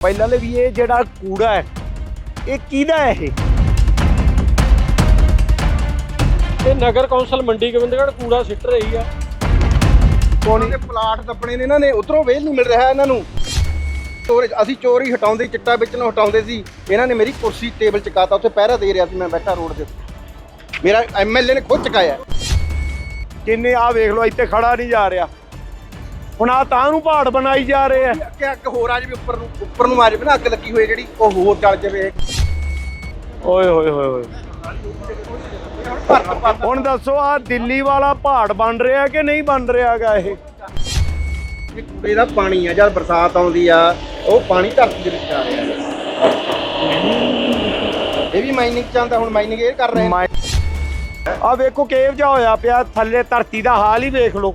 ਪਹਿਲਾਂ ਲੈ ਵੀ ਇਹ ਜਿਹੜਾ ਕੂੜਾ ਹੈ ਇਹ ਕਿਹਦਾ ਹੈ ਇਹ? ਇਹ ਨਗਰ ਕੌਂਸਲ ਮੰਡੀ ਗੋਬਿੰਦਗੜ੍ਹ ਕੂੜਾ ਸਿੱਟ ਰਹੀ ਆ। ਉਹਨਾਂ ਦੇ ਪਲਾਟ ਦੱਬਣੇ ਨੇ ਇਹਨਾਂ ਨੇ ਉਧਰੋਂ ਵੇਲ ਨਹੀਂ ਮਿਲ ਰਿਹਾ ਇਹਨਾਂ ਨੂੰ। ਚੋਰ ਅਸੀਂ ਚੋਰੀ ਹਟਾਉਂਦੇ ਚਿੱਟਾ ਵਿੱਚ ਨੂੰ ਹਟਾਉਂਦੇ ਸੀ। ਇਹਨਾਂ ਨੇ ਮੇਰੀ ਕੁਰਸੀ ਟੇਬਲ ਚਕਾਤਾ ਉੱਥੇ ਪਹਿਰਾ ਦੇ ਰਿਹਾ ਸੀ ਮੈਂ ਬੈਠਾ ਰੋਡ ਦੇ ਉੱਤੇ। ਮੇਰਾ ਐਮਐਲਏ ਨੇ ਖੁਦ ਚਕਾਇਆ। ਕਿੰਨੇ ਆ ਵੇਖ ਲਓ ਇੱਥੇ ਖੜਾ ਨਹੀਂ ਜਾ ਰਿਹਾ। ਹੁਣ ਆ ਤਾਂ ਨੂੰ ਪਹਾੜ ਬਣਾਈ ਜਾ ਰਹੇ ਆ। ਅੱਗੇ ਅੱਗ ਹੋਰ ਆ ਜਾਵੇ ਉੱਪਰ ਨੂੰ ਉੱਪਰ ਨੂੰ ਆ ਜਾਵੇ ਨਾ ਅੱਗ ਲੱਗੀ ਹੋਈ ਜਿਹੜੀ ਉਹ ਹੋਰ ਚੱਲ ਜਾਵੇ। ਓਏ ਹੋਏ ਹੋਏ ਹੋਏ। ਹੁਣ ਦੱਸੋ ਆ ਦਿੱਲੀ ਵਾਲਾ ਪਹਾੜ ਬਣ ਰਿਹਾ ਕਿ ਨਹੀਂ ਬਣ ਰਿਹਾਗਾ ਇਹ? ਇਹ ਕੂੜੇ ਦਾ ਪਾਣੀ ਆ ਜਦ ਬਰਸਾਤ ਆਉਂਦੀ ਆ ਉਹ ਪਾਣੀ ਧਰਤੀ ਦੇ ਵਿੱਚ ਆ ਰਿਹਾ ਇਹ ਵੀ ਮਾਈਨਿੰਗ ਚਾਹੁੰਦਾ ਹੁਣ ਮਾਈਨਿੰਗ ਇਹ ਕਰ ਰਹੇ ਆ ਵੇਖੋ ਕੇਵ ਜਾ ਹੋਇਆ ਪਿਆ ਥੱਲੇ ਧਰਤੀ ਦਾ ਹਾਲ ਹੀ ਵੇਖ ਲਓ।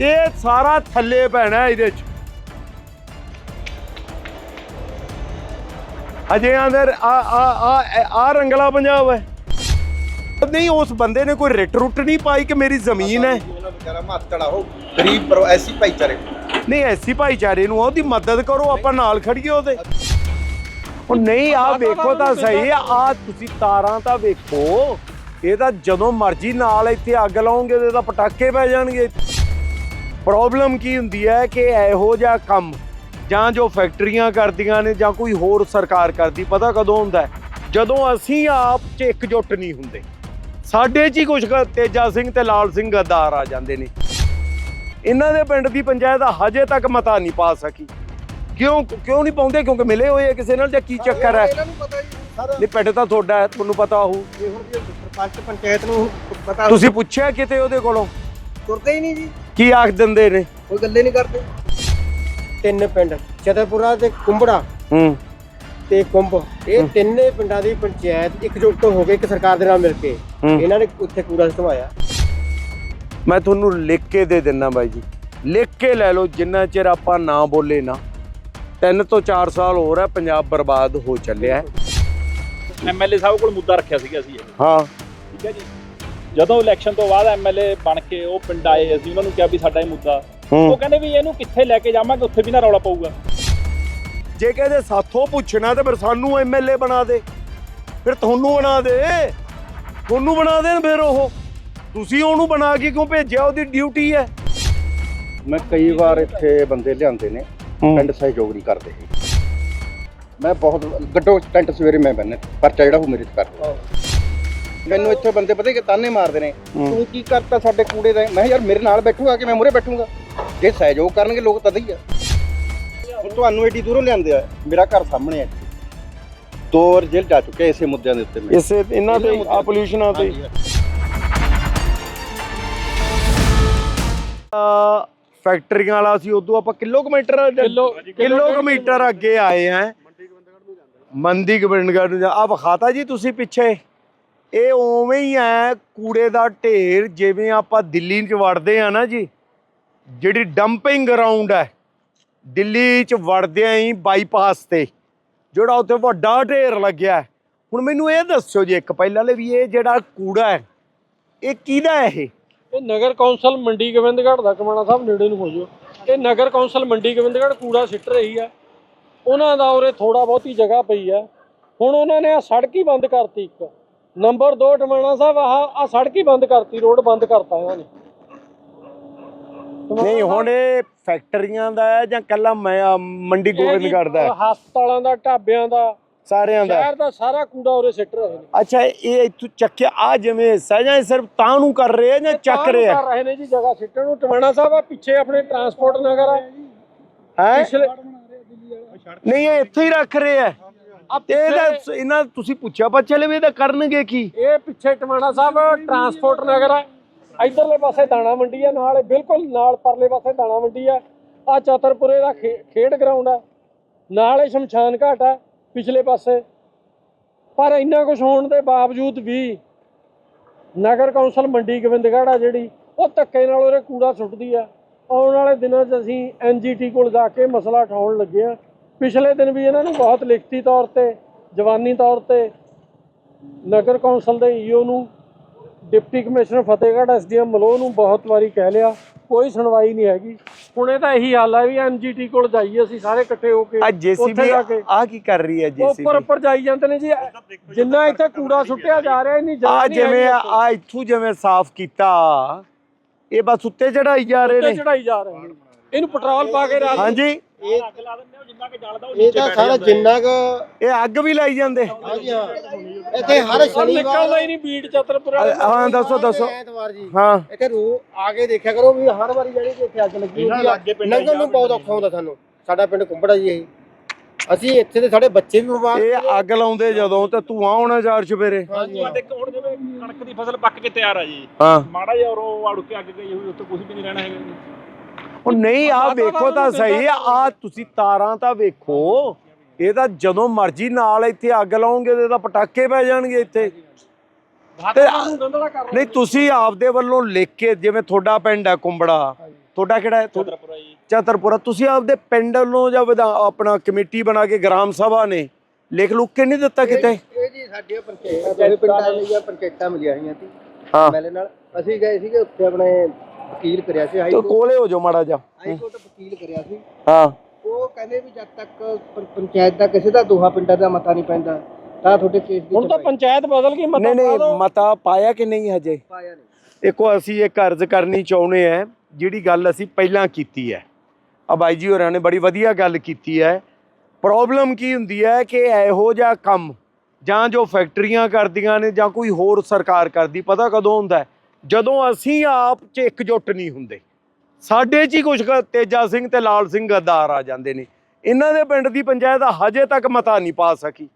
ਇਹ ਸਾਰਾ ਥੱਲੇ ਪੈਣਾ ਇਹਦੇ ਚ। ਅਜੇ ਅੰਦਰ ਆ ਆ ਆ ਆ ਰੰਗਲਾ ਪੰਜਾਬ ਹੈ। ਨਹੀਂ ਉਸ ਬੰਦੇ ਨੇ ਕੋਈ ਰਿਟ ਰੁੱਟ ਨਹੀਂ ਪਾਈ ਕਿ ਮੇਰੀ ਜ਼ਮੀਨ ਹੈ? ਉਹਨਾਂ ਵਿਚਾਰਾ ਮਾਤੜਾ ਉਹ ਗਰੀਬ ਪਰ ਐਸੀ ਭਾਈਚਾਰੇ ਨਹੀਂ ਐਸੀ ਭਾਈਚਾਰੇ ਨੂੰ ਉਹਦੀ ਮਦਦ ਕਰੋ ਆਪਾਂ ਨਾਲ ਖੜੀਏ ਉਹਦੇ। ਉਹ ਨਹੀਂ ਆ ਵੇਖੋ ਤਾਂ ਸਹੀ ਆ ਤੁਸੀਂ ਤਾਰਾਂ ਤਾਂ ਵੇਖੋ ਇਹ ਤਾਂ ਜਦੋਂ ਮਰਜ਼ੀ ਨਾਲ ਇੱਥੇ ਅੱਗ ਲਾਉਂਗੇ ਤੇ ਤਾਂ ਪਟਾਕੇ ਪੈ ਜਾਣਗੇ। ਪ੍ਰੋਬਲਮ ਕੀ ਹੁੰਦੀ ਹੈ ਕਿ ਇਹੋ ਜਿਹਾ ਕੰਮ ਜਾਂ ਜੋ ਫੈਕਟਰੀਆਂ ਕਰਦੀਆਂ ਨੇ ਜਾਂ ਕੋਈ ਹੋਰ ਸਰਕਾਰ ਕਰਦੀ ਪਤਾ ਕਦੋਂ ਹੁੰਦਾ ਹੈ? ਜਦੋਂ ਅਸੀਂ ਆਪ ਚ ਇਕਜੁੱਟ ਨਹੀਂ ਹੁੰਦੇ। ਸਾਡੇ 'ਚ ਹੀ ਕੁਝ ਤੇਜਾ ਸਿੰਘ ਤੇ ਲਾਲ ਸਿੰਘ ਗੱਦਾਰ ਆ ਜਾਂਦੇ ਨੇ। ਇਹਨਾਂ ਦੇ ਪਿੰਡ ਦੀ ਪੰਚਾਇਤ ਹਜੇ ਤੱਕ ਮਤਾ ਨਹੀਂ ਪਾ ਸਕੀ। ਕਿਉਂ ਕਿਉਂ ਨਹੀਂ ਪਾਉਂਦੇ? ਕਿਉਂਕਿ ਮਿਲੇ ਹੋਏ ਕਿਸੇ ਨਾਲ ਜਾਂ ਕੀ ਚੱਕਰ ਹੈ? ਨਹੀਂ ਪਿੰਡ ਤਾਂ ਤੁਹਾਡਾ ਹੈ ਤੁਹਾਨੂੰ ਪਤਾ ਹੋਊ। ਸਰਪੰਚ ਪੰਚਾਇਤ ਨੂੰ ਪਤਾ ਤੁਸੀਂ ਪੁੱਛਿਆ ਕਿਤੇ ਉਹਦੇ ਕੋਲੋਂ? ਤੁਰਦੇ ਹੀ ਨਹੀਂ ਜੀ। ਕੀ ਆਖ ਦਿੰਦੇ ਨੇ? ਕੋਈ ਗੱਲੇ ਨਹੀਂ ਕਰਦੇ। ਤਿੰਨ ਪਿੰਡ ਚਤਰਪੁਰਾ ਤੇ ਕੁੰਬੜਾ। ਹੂੰ। ਤੇ ਕੁੰਭ ਇਹ ਤਿੰਨੇ ਪਿੰਡਾਂ ਦੀ ਪੰਚਾਇਤ ਇਕਜੁੱਟ ਹੋ ਕੇ ਇੱਕ ਸਰਕਾਰ ਦੇ ਨਾਲ ਮਿਲ ਕੇ ਹੂੰ। ਇਹਨਾਂ ਨੇ ਉੱਥੇ ਕੂੜਾ ਸਟਵਾਇਆ ਮੈਂ ਤੁਹਾਨੂੰ ਲਿਖ ਕੇ ਦੇ ਦਿੰਨਾ ਬਾਈ ਜੀ। ਲਿਖ ਕੇ ਲੈ ਲਓ ਜਿੰਨਾ ਚਿਰ ਆਪਾਂ ਨਾ ਬੋਲੇ ਨਾ। ਤਿੰਨ ਤੋਂ 4 ਸਾਲ ਹੋਰ ਹੈ ਪੰਜਾਬ ਬਰਬਾਦ ਹੋ ਚੱਲਿਆ ਹੈ। ਐਮਐਲਏ ਸਾਹਿਬ ਕੋਲ ਮੁੱਦਾ ਰੱਖਿਆ ਸੀਗਾ ਅਸੀਂ ਇਹ। ਹਾਂ। ਠੀਕ ਹੈ ਜੀ। ਜਦੋਂ ਇਲੈਕਸ਼ਨ ਤੋਂ ਬਾਅਦ ਐਮਐਲਏ ਬਣ ਕੇ ਉਹ ਪਿੰਡ ਆਏ ਅਸੀਂ ਉਹਨਾਂ ਨੂੰ ਕਿਹਾ ਵੀ ਸਾਡਾ ਇਹ ਮੁੱਦਾ। ਉਹ ਕਹਿੰਦੇ ਵੀ ਇਹਨੂੰ ਕਿੱਥੇ ਲੈ ਕੇ ਜਾਵਾਂਗੇ ਉੱਥੇ ਵੀ ਨਾ ਰੌਲਾ ਪਊਗਾ। ਜੇ ਕਹਿੰਦੇ ਸਾਥੋਂ ਪੁੱਛਣਾ ਤੇ ਫਿਰ ਸਾਨੂੰ ਐਮਐਲਏ ਬਣਾ ਦੇ। ਫਿਰ ਤੁਹਾਨੂੰ ਬਣਾ ਦੇ। ਤੁਹਾਨੂੰ ਬਣਾ ਦੇਣ ਫਿਰ ਉਹ। ਤੁਸੀਂ ਉਹਨੂੰ ਬਣਾ ਕੇ ਕਿਉਂ ਭੇਜਿਆ? ਉਹਦੀ ਡਿਊਟੀ ਹੈ। ਮੈਂ ਕਈ ਵਾਰ ਇੱਥੇ ਬੰਦੇ ਲਿਆਂਦੇ ਨੇ ਪਿੰਡ ਸਹਿਯੋਗ ਨਹੀਂ ਕਰਦੇ। ਮੈਂ ਬਹੁਤ ਗੱਡੋ ਟੈਂਟ ਸਵੇਰੇ ਮੈਂ ਬੰਨੇ ਪਰਚਾ ਜਿਹੜਾ ਉਹ ਮੇਰੇ ਤੇ ਕਰਦੇ ਮੈਨੂੰ ਇੱਥੇ ਬੰਦੇ ਪਤਾ ਕਿ ਤਾਨੇ ਮਾਰਦੇ ਨੇ। ਤੂੰ ਕੀ ਕਰਤਾ ਸਾਡੇ ਕੂੜੇ ਦਾ? ਮੈਂ ਕਿਹਾ ਯਾਰ ਮੇਰੇ ਨਾਲ ਬੈਠੂਗਾ ਕਿ ਮੈਂ ਮੂਰੇ ਬੈਠੂਗਾ? ਜੇ ਸਹਿਯੋਗ ਕਰਨਗੇ ਲੋਕ ਤਦ ਹੀ ਆ। ਹੁਣ ਤੁਹਾਨੂੰ ਏਡੀ ਦੂਰੋਂ ਲਿਆਂਦੇ ਆ ਮੇਰਾ ਘਰ ਸਾਹਮਣੇ ਹੈ ਦੋ ਵਾਰ ਜੇਲ੍ਹ ਜਾ ਚੁੱਕੇ ਇਸੇ ਮੁੱਦਿਆਂ ਦੇ ਉੱਤੇ ਮੈਂ। ਇਸੇ ਇਹਨਾਂ ਤੇ ਆ ਪੋਲੂਸ਼ਨਾਂ ਤੇ। ਆ ਫੈਕਟਰੀਆਂ ਵਾਲਾ ਸੀ ਉਦੋਂ ਆਪਾਂ ਕਿਲੋਮੀਟਰ ਕਿਲੋ- ਕਿਲੋਮੀਟਰ ਅੱਗੇ ਆਏ ਆ ਮੰਦੀ ਗੋਬਿੰਦਗੜ੍ਹ ਨੂੰ ਆ ਵਿਖਾਤਾ ਜੀ ਤੁਸੀਂ ਪਿੱਛੇ। ਇਹ ਉਵੇਂ ਹੀ ਹੈ ਕੂੜੇ ਦਾ ਢੇਰ ਜਿਵੇਂ ਆਪਾਂ ਦਿੱਲੀ 'ਚ ਵੜਦੇ ਆ ਨਾ ਜੀ, ਜਿਹੜੀ ਡੰਪਿੰਗ ਗਰਾਊਂਡ ਹੈ ਦਿੱਲੀ 'ਚ ਵੜਦਿਆਂ ਹੀ ਬਾਈਪਾਸ ਤੇ, ਜਿਹੜਾ ਉੱਥੇ ਵੱਡਾ ਢੇਰ ਲੱਗਿਆ। ਹੁਣ ਮੈਨੂੰ ਇਹ ਦੱਸੋ ਜੀ ਇੱਕ, ਪਹਿਲਾਂ ਲੈ ਵੀ ਇਹ ਜਿਹੜਾ ਕੂੜਾ ਹੈ ਇਹ ਕਿਹਦਾ ਹੈ ਇਹ? ਇਹ ਨਗਰ ਕੌਂਸਲ ਮੰਡੀ ਗੋਬਿੰਦਗੜ੍ਹ ਦਾ, ਕਮਾਣਾ ਸਾਹਿਬ ਨੇੜੇ ਨੂੰ ਹੋ ਜਾਓ। ਇਹ ਨਗਰ ਕੌਂਸਲ ਮੰਡੀ ਗੋਬਿੰਦਗੜ੍ਹ ਕੂੜਾ ਸਿੱਟ ਰਹੀ ਹੈ ਉਹਨਾਂ ਦਾ ਉਰੇ ਥੋੜਾ ਬਹੁਤੀ ਜਗ੍ਹਾ ਪਈ ਆ ਹੁਣ ਉਹਨਾਂ ਨੇ ਆ ਸੜਕ ਹੀ ਬੰਦ ਕਰਤੀ ਇੱਕ। ਨੰਬਰ 2 ਟਮਾਣਾ ਸਾਹਿਬ ਆਹ ਆ ਸੜਕ ਹੀ ਬੰਦ ਕਰਤੀ ਰੋਡ ਬੰਦ ਕਰਤਾ ਇਹਨਾਂ ਨੇ। ਨਹੀਂ ਹੁਣ ਇਹ ਫੈਕਟਰੀਆਂ ਦਾ ਹੈ ਜਾਂ ਕੱਲਾ ਮੰਡੀ ਗੋਬਿੰਦਗੜ੍ਹ ਦਾ ਹੈ? ਹਸਪਤਾਲਾਂ ਦਾ ਢਾਬਿਆਂ ਦਾ ਸਾਰਿਆਂ ਦਾ। ਸ਼ਹਿਰ ਦਾ ਸਾਰਾ ਕੂੜਾ ਉਰੇ ਸਿੱਟ ਰਹੇ ਨੇ। ਅੱਛਾ ਇਹ ਇੱਥੋਂ ਚੱਕਿਆ ਆ ਜਿਵੇਂ ਹਿੱਸਾ ਜਾਂ ਇਹ ਸਿਰਫ ਤਾਂ ਨੂੰ ਕਰ ਰਹੇ ਆ ਜਾਂ ਚੱਕ ਰਹੇ ਆ? ਕਰ ਰਹੇ ਨੇ ਜੀ ਜਗ੍ਹਾ ਸਿੱਟਣ ਨੂੰ। ਟਮਾਣਾ ਸਾਹਿਬ ਆ ਪਿੱਛੇ ਆਪਣੇ ਟਰਾਂਸਪੋਰਟ ਨਗਰ ਆ। ਹੈ? ਨਹੀਂ ਇਹ ਇੱਥੇ ਹੀ ਰੱਖ ਰਹੇ ਆ। ਤੇ ਇਹਦਾ ਇਹਨਾਂ ਤੁਸੀਂ ਪੁੱਛਿਆ ਬੱਚੇ ਵੀ ਇਹਦਾ ਕਰਨਗੇ ਕੀ? ਇਹ ਪਿੱਛੇ ਟਮਾਣਾ ਸਾਹਿਬ ਟਰਾਂਸਪੋਰਟ ਨਗਰ ਆ। ਇਧਰਲੇ ਪਾਸੇ ਦਾਣਾ ਮੰਡੀ ਆ ਨਾਲ ਬਿਲਕੁਲ ਨਾਲ ਪਰਲੇ ਪਾਸੇ ਦਾਣਾ ਮੰਡੀ ਆ। ਆ ਚਤਰਪੁਰੇ ਦਾ ਖੇਡ ਗਰਾਊਂਡ ਆ। ਨਾਲ ਹੀ ਸ਼ਮਸ਼ਾਨ ਘਾਟ ਆ ਪਿਛਲੇ ਪਾਸੇ। ਪਰ ਇੰਨਾ ਕੁਝ ਹੋਣ ਦੇ ਬਾਵਜੂਦ ਵੀ ਨਗਰ ਕੌਂਸਲ ਮੰਡੀ ਗੋਬਿੰਦਗੜ੍ਹ ਆ ਜਿਹੜੀ ਉਹ ਧੱਕੇ ਨਾਲ ਉਹਦੇ ਕੂੜਾ ਸੁੱਟਦੀ ਆ। ਆਉਣ ਵਾਲੇ ਦਿਨਾਂ 'ਚ ਅਸੀਂ ਐਨਜੀਟੀ ਕੋਲ ਜਾ ਕੇ ਮਸਲਾ ਉਠਾਉਣ ਲੱਗੇ ਆ। ਪਿਛਲੇ ਦਿਨ ਵੀ ਇਹਨਾਂ ਨੂੰ ਬਹੁਤ ਲਿਖਤੀ ਤੌਰ ਤੇ ਜਵਾਨੀ ਤੌਰ ਤੇ ਨਗਰ ਕੌਂਸਲ ਦੇ ਈਓ ਨੂੰ deputy commissioner Fatehgarh SDM Amloh ਨੂੰ ਬਹੁਤ ਵਾਰੀ ਕਹਿ ਲਿਆ ਕੋਈ ਸੁਣਵਾਈ ਨਹੀਂ ਹੈਗੀ। ਹੁਣੇ ਤਾਂ ਇਹੀ ਹਾਲ ਹੈ ਵੀ ਐਨਜੀਟੀ ਕੋਲ ਜਾਈਏ ਅਸੀਂ ਸਾਰੇ ਇਕੱਠੇ ਹੋ ਕੇ ਆ ਜੀਸੀਬੀ ਜਾ ਕੇ। ਆ ਕੀ ਕਰ ਰਹੀ ਹੈ ਜੀਸੀਬੀ ਉੱਪਰ ਉੱਪਰ ਜਾਈ ਜਾਂਦੇ ਨੇ ਜੀ ਜਿੰਨਾ ਇੱਥੇ ਕੂੜਾ ਸੁੱਟਿਆ ਜਾ ਰਿਹਾ ਇੰਨੀ ਜਗ੍ਹਾ ਆ ਜਿਵੇਂ। ਆ ਇੱਥੋਂ ਜਿਵੇਂ ਸਾਫ਼ ਕੀਤਾ ਇਹ ਬਸ ਉੱਤੇ ਚੜਾਈ ਜਾ ਰਹੇ ਉੱਤੇ ਨੇ। ਚੜਾਈ ਜਾ ਰਹੇ ਨੇ। ਇਹਨੂੰ ਪੈਟਰੋਲ ਪਾ ਕੇ ਰਾਤ ਹਾਂਜੀ। ਇਹ ਇਹ ਤਾਂ ਸਾਰਾ ਜਿੰਨਾ ਕੁ ਇਹ ਅੱਗ ਵੀ ਲਾਈ ਜਾਂਦੇ। ਹਾਂਜੀ ਹਾਂ। ਇੱਥੇ ਹਰ ਸ਼ਨੀਵਾਰ ਨਿਕਲਦਾ ਹੀ ਨਹੀਂ ਬੀੜ ਚਤਰਪੁਰਾ ਅ- ਹਾਂ ਦੱਸੋ ਦੱਸੋ। ਐਤਵਾਰ ਜੀ। ਹਾਂ। ਇੱਥੇ ਰੂ ਆ ਕੇ ਦੇਖਿਆ ਕਰੋ ਵੀ ਹਰ ਵਾਰੀ ਜਿਹੜੀ ਕਿ ਇੱਥੇ ਅੱਗ ਲੱਗੀ ਹੁੰਦੀ ਆ ਲੰਘਣ ਨੂੰ ਬਹੁਤ ਔਖਾ ਹੁੰਦਾ ਸਾਨੂੰ। ਸਾਡਾ ਪਿੰਡ ਕੁੰਬੜਾ ਜੀ ਇਹ ਅਸੀਂ ਇੱਥੇ ਦੇ ਸਾਡੇ ਬੱਚੇ ਵੀ ਬਿਮਾਰ ਇਹ ਅੱਗ ਲਾਉਂਦੇ ਜਦੋਂ ਤੇ ਧੂਆਂ ਹੋਣਾ ਚਾਰ ਚੁਫੇਰੇ ਹਾਂਜੀ ਹਾਂ। ਦੇਖੋ ਹੁਣ ਜਿਵੇਂ ਕਣਕ ਦੀ ਫਸਲ ਪੱਕ ਕੇ ਤਿਆਰ ਆ ਜੀ। ਹਾਂ। ਮਾੜਾ ਜਿਹਾ ਉਹ ਆੜੂ ਕੇ ਅੱਗ ਗਈ ਹੋਈ ਉੱਥੇ ਕੁਝ ਵੀ ਨਹੀਂ ਰਹਿਣਾ ਹੈਗਾ ਜੀ। ਉਹ ਨਹੀਂ ਆ ਵੇਖੋ ਤਾਂ ਸਹੀ ਆ ਤੁਸੀਂ ਤਾਰਾਂ ਤਾਂ ਵੇਖੋ ਇਹ ਤਾਂ ਜਦੋਂ ਮਰਜ਼ੀ ਨਾਲ ਇੱਥੇ ਅੱਗ ਲਾਉਂਗੇ ਤੇ ਤਾਂ ਪਟਾਕੇ ਪੈ ਜਾਣਗੇ ਇੱਥੇ। ਤੇ ਨਹੀਂ ਤੁਸੀਂ ਆਪਦੇ ਵੱਲੋਂ ਲਿਖ ਕੇ ਜਿਵੇਂ ਤੁਹਾਡਾ ਪਿੰਡ ਹੈ ਕੁੰਬੜਾ ਤੁਹਾਡਾ ਕਿਹੜਾ ਹੈ? ਚਤਰਪੁਰਾ ਜੀ। ਚਤਰਪੁਰਾ ਤੁਸੀਂ ਆਪਦੇ ਪਿੰਡ ਵੱਲੋਂ ਜਾਂ ਆਪਣਾ ਕਮੇਟੀ ਬਣਾ ਕੇ ਗ੍ਰਾਮ ਸਭਾ ਨੇ ਲਿਖ ਲੁੱਕ ਕੇ ਨਹੀਂ ਦਿੱਤਾ ਕਿਤੇ? ਇਹ ਜੀ ਸਾਡੀਆਂ ਪੰਚਾਇਤਾਂ ਪਿੰਡਾਂ ਦੀਆਂ ਪੰਚਾਇਤਾਂ ਮਿਲੀਆਂ ਹੋਈਆਂ ਸੀ। ਹਾਂ। ਮੈਲੇ ਨਾਲ। ਅਸੀਂ ਗਏ ਸੀਗੇ ਉੱਥੇ ਆਪਣੇ ਵਕੀਲ ਕਰਿਆ ਸੀ ਹਾਈ ਤੋ ਕੋਰਟ ਕੋਲੇ ਹੋ ਜਾਓ ਮਾੜਾ ਜਾ ਹਾਈ ਕੋਰਟ ਵਕੀਲ ਕਰਿਆ ਸੀ। ਹਾਂ। ਉਹ ਕਹਿੰਦੇ ਵੀ ਜਦ ਤੱਕ ਪੰ- ਪੰਚਾਇਤ ਦਾ ਕਿਸੇ ਦਾ ਦੋਹਾ ਪਿੰਡਾਂ ਦਾ ਮਤਾ ਨਹੀਂ ਪੈਂਦਾ ਤਾਂ ਤੁਹਾਡੇ ਕੇਸ ਦੀ ਹੁਣ ਤਾਂ ਪੰਚਾਇਤ ਬਦਲ ਗਈ ਮਤਾ ਨਹੀਂ ਨਹੀਂ। ਮਤਾ ਪਾਇਆ ਕਿ ਨਹੀਂ ਹਜੇ? ਪਾਇਆ ਨਹੀਂ। ਦੇਖੋ ਅਸੀਂ ਇਹ ਕਰਜ਼ ਕਰਨੀ ਚਾਹੁੰਦੇ ਆ ਜਿਹੜੀ ਗੱਲ ਅਸੀਂ ਪਹਿਲਾਂ ਕੀਤੀ ਹੈ। ਆ ਬਾਈ ਜੀ ਹੋਰਾਂ ਨੇ ਬੜੀ ਵਧੀਆ ਗੱਲ ਕੀਤੀ ਹੈ। ਪ੍ਰੋਬਲਮ ਕੀ ਹੁੰਦੀ ਹੈ ਕਿ ਇਹੋ ਜਿਹਾ ਕੰਮ ਜਾਂ ਜੋ ਫੈਕਟਰੀਆਂ ਕਰਦੀਆਂ ਨੇ ਜਾਂ ਕੋਈ ਹੋਰ ਸਰਕਾਰ ਕਰਦੀ ਪਤਾ ਕਦੋਂ ਹੁੰਦਾ ਹੈ? ਜਦੋਂ ਅਸੀਂ ਆਪ ਚ ਇਕਜੁੱਟ ਨਹੀਂ ਹੁੰਦੇ ਸਾਡੇ 'ਚ ਹੀ ਕੁਝ ਤੇਜਾ ਸਿੰਘ ਤੇ ਲਾਲ ਸਿੰਘ ਗੱਦਾਰ ਆ ਜਾਂਦੇ ਨੇ। ਇਹਨਾਂ ਦੇ ਪਿੰਡ ਦੀ ਪੰਚਾਇਤ ਹਜੇ ਤੱਕ ਮਤਾ ਨਹੀਂ ਪਾ ਸਕੀ।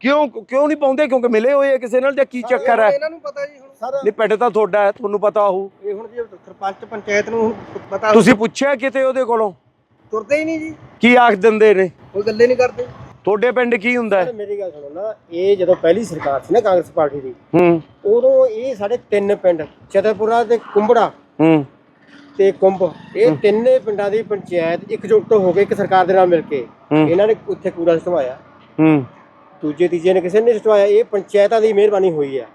ਕਿਉਂ ਕਿਉਂ ਨਹੀਂ ਪਾਉਂਦੇ? ਕਿਉਂਕਿ ਮਿਲੇ ਹੋਏ ਆ ਕਿਸੇ ਨਾਲ ਜਾਂ ਕੀ ਚੱਕਰ ਹੈ? ਇਹਨਾਂ ਨੂੰ ਪਤਾ ਜੀ ਹੁਣ। ਸਾਰਾ ਨਹੀਂ ਪਿੰਡ ਤਾਂ ਤੁਹਾਡਾ ਹੈ ਤੁਹਾਨੂੰ ਪਤਾ ਹੋਊ। ਇਹ ਹੁਣ ਜੀ ਸਰਪੰਚ ਪੰਚਾਇਤ ਨੂੰ ਹੁਣ ਪਤਾ ਤੁਸੀਂ ਪੁੱਛਿਆ ਕਿਤੇ ਉਹਦੇ ਕੋਲੋਂ? ਤੁਰਦੇ ਹੀ ਨਹੀਂ ਜੀ। ਕੀ ਆਖ ਦਿੰਦੇ ਨੇ? ਕੋਈ ਗੱਲੇ ਨਹੀਂ ਕਰਦੇ। ਤੁਹਾਡੇ ਪਿੰਡ ਕੀ ਹੁੰਦਾ ਹੈ? ਮੇਰੀ ਗੱਲ ਸੁਣੋ ਨਾ ਇਹ ਜਦੋਂ ਪਹਿਲੀ ਸਰਕਾਰ ਸੀ ਨਾ ਕਾਂਗਰਸ ਪਾਰਟੀ ਦੀ ਹੂੰ। ਉਦੋਂ ਇਹ ਸਾਡੇ ਤਿੰਨ ਪਿੰਡ ਚਤਰਪੁਰਾ ਤੇ ਕੁੰਬੜਾ ਹੂੰ। ਤੇ ਕੁੰਭ ਇਹ ਤਿੰਨੇ ਪਿੰਡਾਂ ਦੀ ਪੰਚਾਇਤ ਇਕਜੁੱਟ ਹੋ ਕੇ ਇੱਕ ਸਰਕਾਰ ਦੇ ਨਾਲ ਮਿਲ ਕੇ ਇਹਨਾਂ ਨੇ ਉੱਥੇ ਕੂੜਾ ਸਟਵਾਇਆ। ਹੂੰ। ਦੂਜੇ ਤੀਜੇ ਨੇ ਕਿਸੇ ਨੇ ਸਟਵਾਇਆ ਇਹ ਪੰਚਾਇਤਾਂ ਦੀ ਮਿਹਰਬਾਨੀ ਹੋਈ ਆ।